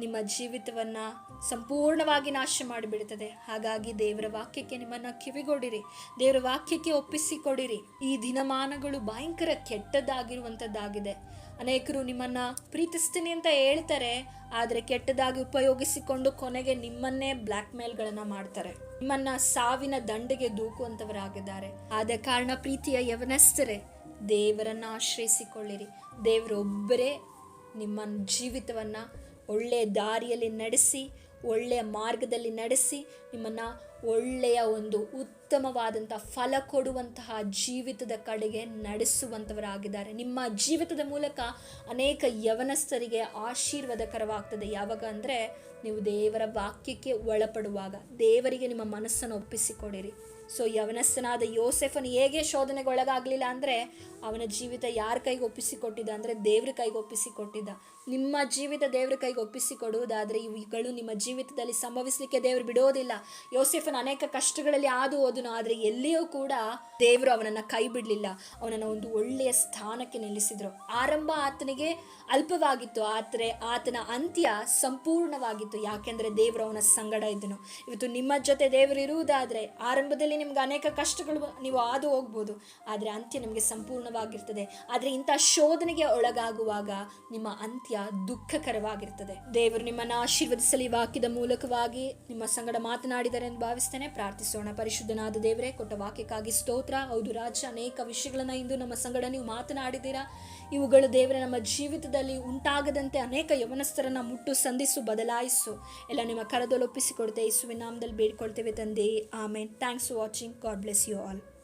Speaker 1: ನಿಮ್ಮ ಜೀವಿತವನ್ನು ಸಂಪೂರ್ಣವಾಗಿ ನಾಶ ಮಾಡಿಬಿಡುತ್ತದೆ. ಹಾಗಾಗಿ ದೇವರ ವಾಕ್ಯಕ್ಕೆ ನಿಮ್ಮನ್ನು ಕಿವಿಗೊಡಿರಿ. ದೇವರ ವಾಕ್ಯಕ್ಕೆ ಒಪ್ಪಿಸಿಕೊಡಿರಿ. ಈ ದಿನಮಾನಗಳು ಭಯಂಕರ ಕೆಟ್ಟದ್ದಾಗಿರುವಂಥದ್ದಾಗಿದೆ. ಅನೇಕರು ನಿಮ್ಮನ್ನು ಪ್ರೀತಿಸ್ತೀನಿ ಅಂತ ಹೇಳ್ತಾರೆ, ಆದರೆ ಕೆಟ್ಟದಾಗಿ ಉಪಯೋಗಿಸಿಕೊಂಡು ಕೊನೆಗೆ ನಿಮ್ಮನ್ನೇ ಬ್ಲ್ಯಾಕ್ ಮೇಲ್ಗಳನ್ನು ಮಾಡ್ತಾರೆ. ನಿಮ್ಮನ್ನ ಸಾವಿನ ದಂಡೆಗೆ ದೂಕುವಂಥವರಾಗಿದ್ದಾರೆ. ಆದ ಕಾರಣ ಪ್ರೀತಿಯ ಯವನಸ್ಥರೇ ದೇವರನ್ನು ಆಶ್ರಯಿಸಿಕೊಳ್ಳಿರಿ. ದೇವರೊಬ್ಬರೇ ನಿಮ್ಮ ಜೀವಿತವನ್ನು ಒಳ್ಳೆಯ ದಾರಿಯಲ್ಲಿ ನಡೆಸಿ, ಒಳ್ಳೆಯ ಮಾರ್ಗದಲ್ಲಿ ನಡೆಸಿ, ನಿಮ್ಮನ್ನು ಒಳ್ಳೆಯ ಒಂದು ಉತ್ತಮವಾದಂಥ ಫಲ ಕೊಡುವಂತಹ ಜೀವಿತದ ಕಡೆಗೆ ನಡೆಸುವಂಥವರಾಗಿದ್ದಾರೆ. ನಿಮ್ಮ ಜೀವಿತದ ಮೂಲಕ ಅನೇಕ ಯವನಸ್ಥರಿಗೆ ಆಶೀರ್ವಾದಕರವಾಗ್ತದೆ ಯಾವಾಗ ಅಂದರೆ ನೀವು ದೇವರ ವಾಕ್ಯಕ್ಕೆ ಒಳಪಡುವಾಗ ದೇವರಿಗೆ ನಿಮ್ಮ ಮನಸ್ಸನ್ನು ಒಪ್ಪಿಸಿಕೊಡಿರಿ. ಸೊ ಯವನಸ್ಥನಾದ ಯೋಸೆಫನು ಹೇಗೆ ಶೋಧನೆಗೊಳಗಾಗಲಿಲ್ಲ ಅಂದರೆ ಅವನ ಜೀವಿತ ಯಾರ ಕೈಗೆ ಒಪ್ಪಿಸಿಕೊಟ್ಟಿದ್ದ ಅಂದರೆ ದೇವ್ರ ಕೈಗೆ ಒಪ್ಪಿಸಿಕೊಟ್ಟಿದ್ದ. ನಿಮ್ಮ ಜೀವಿತ ದೇವರ ಕೈಗೆ ಒಪ್ಪಿಸಿಕೊಡುವುದಾದರೆ ಇವುಗಳು ನಿಮ್ಮ ಜೀವಿತದಲ್ಲಿ ಸಂಭವಿಸಲಿಕ್ಕೆ ದೇವರು ಬಿಡೋದಿಲ್ಲ. ಯೋಸೆಫನ ಅನೇಕ ಕಷ್ಟಗಳಲ್ಲಿ ಆದು ಹೋದನು, ಆದರೆ ಎಲ್ಲಿಯೂ ಕೂಡ ದೇವರು ಅವನನ್ನು ಕೈ ಬಿಡಲಿಲ್ಲ. ಅವನನ್ನು ಒಂದು ಒಳ್ಳೆಯ ಸ್ಥಾನಕ್ಕೆ ನಿಲ್ಲಿಸಿದ್ರು. ಆರಂಭ ಆತನಿಗೆ ಅಲ್ಪವಾಗಿತ್ತು, ಆದರೆ ಆತನ ಅಂತ್ಯ ಸಂಪೂರ್ಣವಾಗಿತ್ತು. ಯಾಕೆಂದರೆ ದೇವರು ಅವನ ಸಂಗಡ ಇದ್ದನು. ಇವತ್ತು ನಿಮ್ಮ ಜೊತೆ ದೇವರು ಇರುವುದಾದರೆ ಆರಂಭದಲ್ಲಿ ನಿಮ್ಗೆ ಅನೇಕ ಕಷ್ಟಗಳು, ನೀವು ಆದು ಹೋಗ್ಬೋದು, ಆದರೆ ಅಂತ್ಯ ನಿಮಗೆ ಸಂಪೂರ್ಣವಾಗಿರ್ತದೆ. ಆದರೆ ಇಂಥ ಶೋಧನೆಗೆ ಒಳಗಾಗುವಾಗ ನಿಮ್ಮ ಅಂತ್ಯ ದುಃಖಕರವಾಗಿರ್ತದೆ ದೇವರು ನಿಮ್ಮನ್ನು ಆಶೀರ್ವದಿಸಲಿ ವಾಕ್ಯದ ಮೂಲಕವಾಗಿ ನಿಮ್ಮ ಸಂಗಡ ಮಾತನಾಡಿದರೆ ಎಂದು ಭಾವಿಸ್ತೇನೆ. ಪ್ರಾರ್ಥಿಸೋಣ. ಪರಿಶುದ್ಧನಾದ ದೇವರೇ, ಕೊಟ್ಟ ವಾಕ್ಯಕ್ಕಾಗಿ ಸ್ತೋತ್ರ. ಹೌದು ರಾಜ, ಅನೇಕ ವಿಷಯಗಳನ್ನು ಇಂದು ನಮ್ಮ ಸಂಗಡ ನೀವು ಮಾತನಾಡಿದ್ದೀರಾ. ಇವುಗಳು ದೇವರ, ನಮ್ಮ ಜೀವಿತದಲ್ಲಿ ಉಂಟಾಗದಂತೆ ಅನೇಕ ಯವನಸ್ಥರನ್ನ ಮುಟ್ಟು, ಸಂಧಿಸು, ಬದಲಾಯಿಸು. ಎಲ್ಲ ನಿಮ್ಮ ಕರದೊಳೊಪ್ಪಿಸಿಕೊಡ್ತೆ ಯೇಸುವಿನ ನಾಮದಲ್ಲಿ ಬೇಡ್ಕೊಳ್ತೇವೆ ತಂದೆ. Amen. Thanks for watching. God bless you all.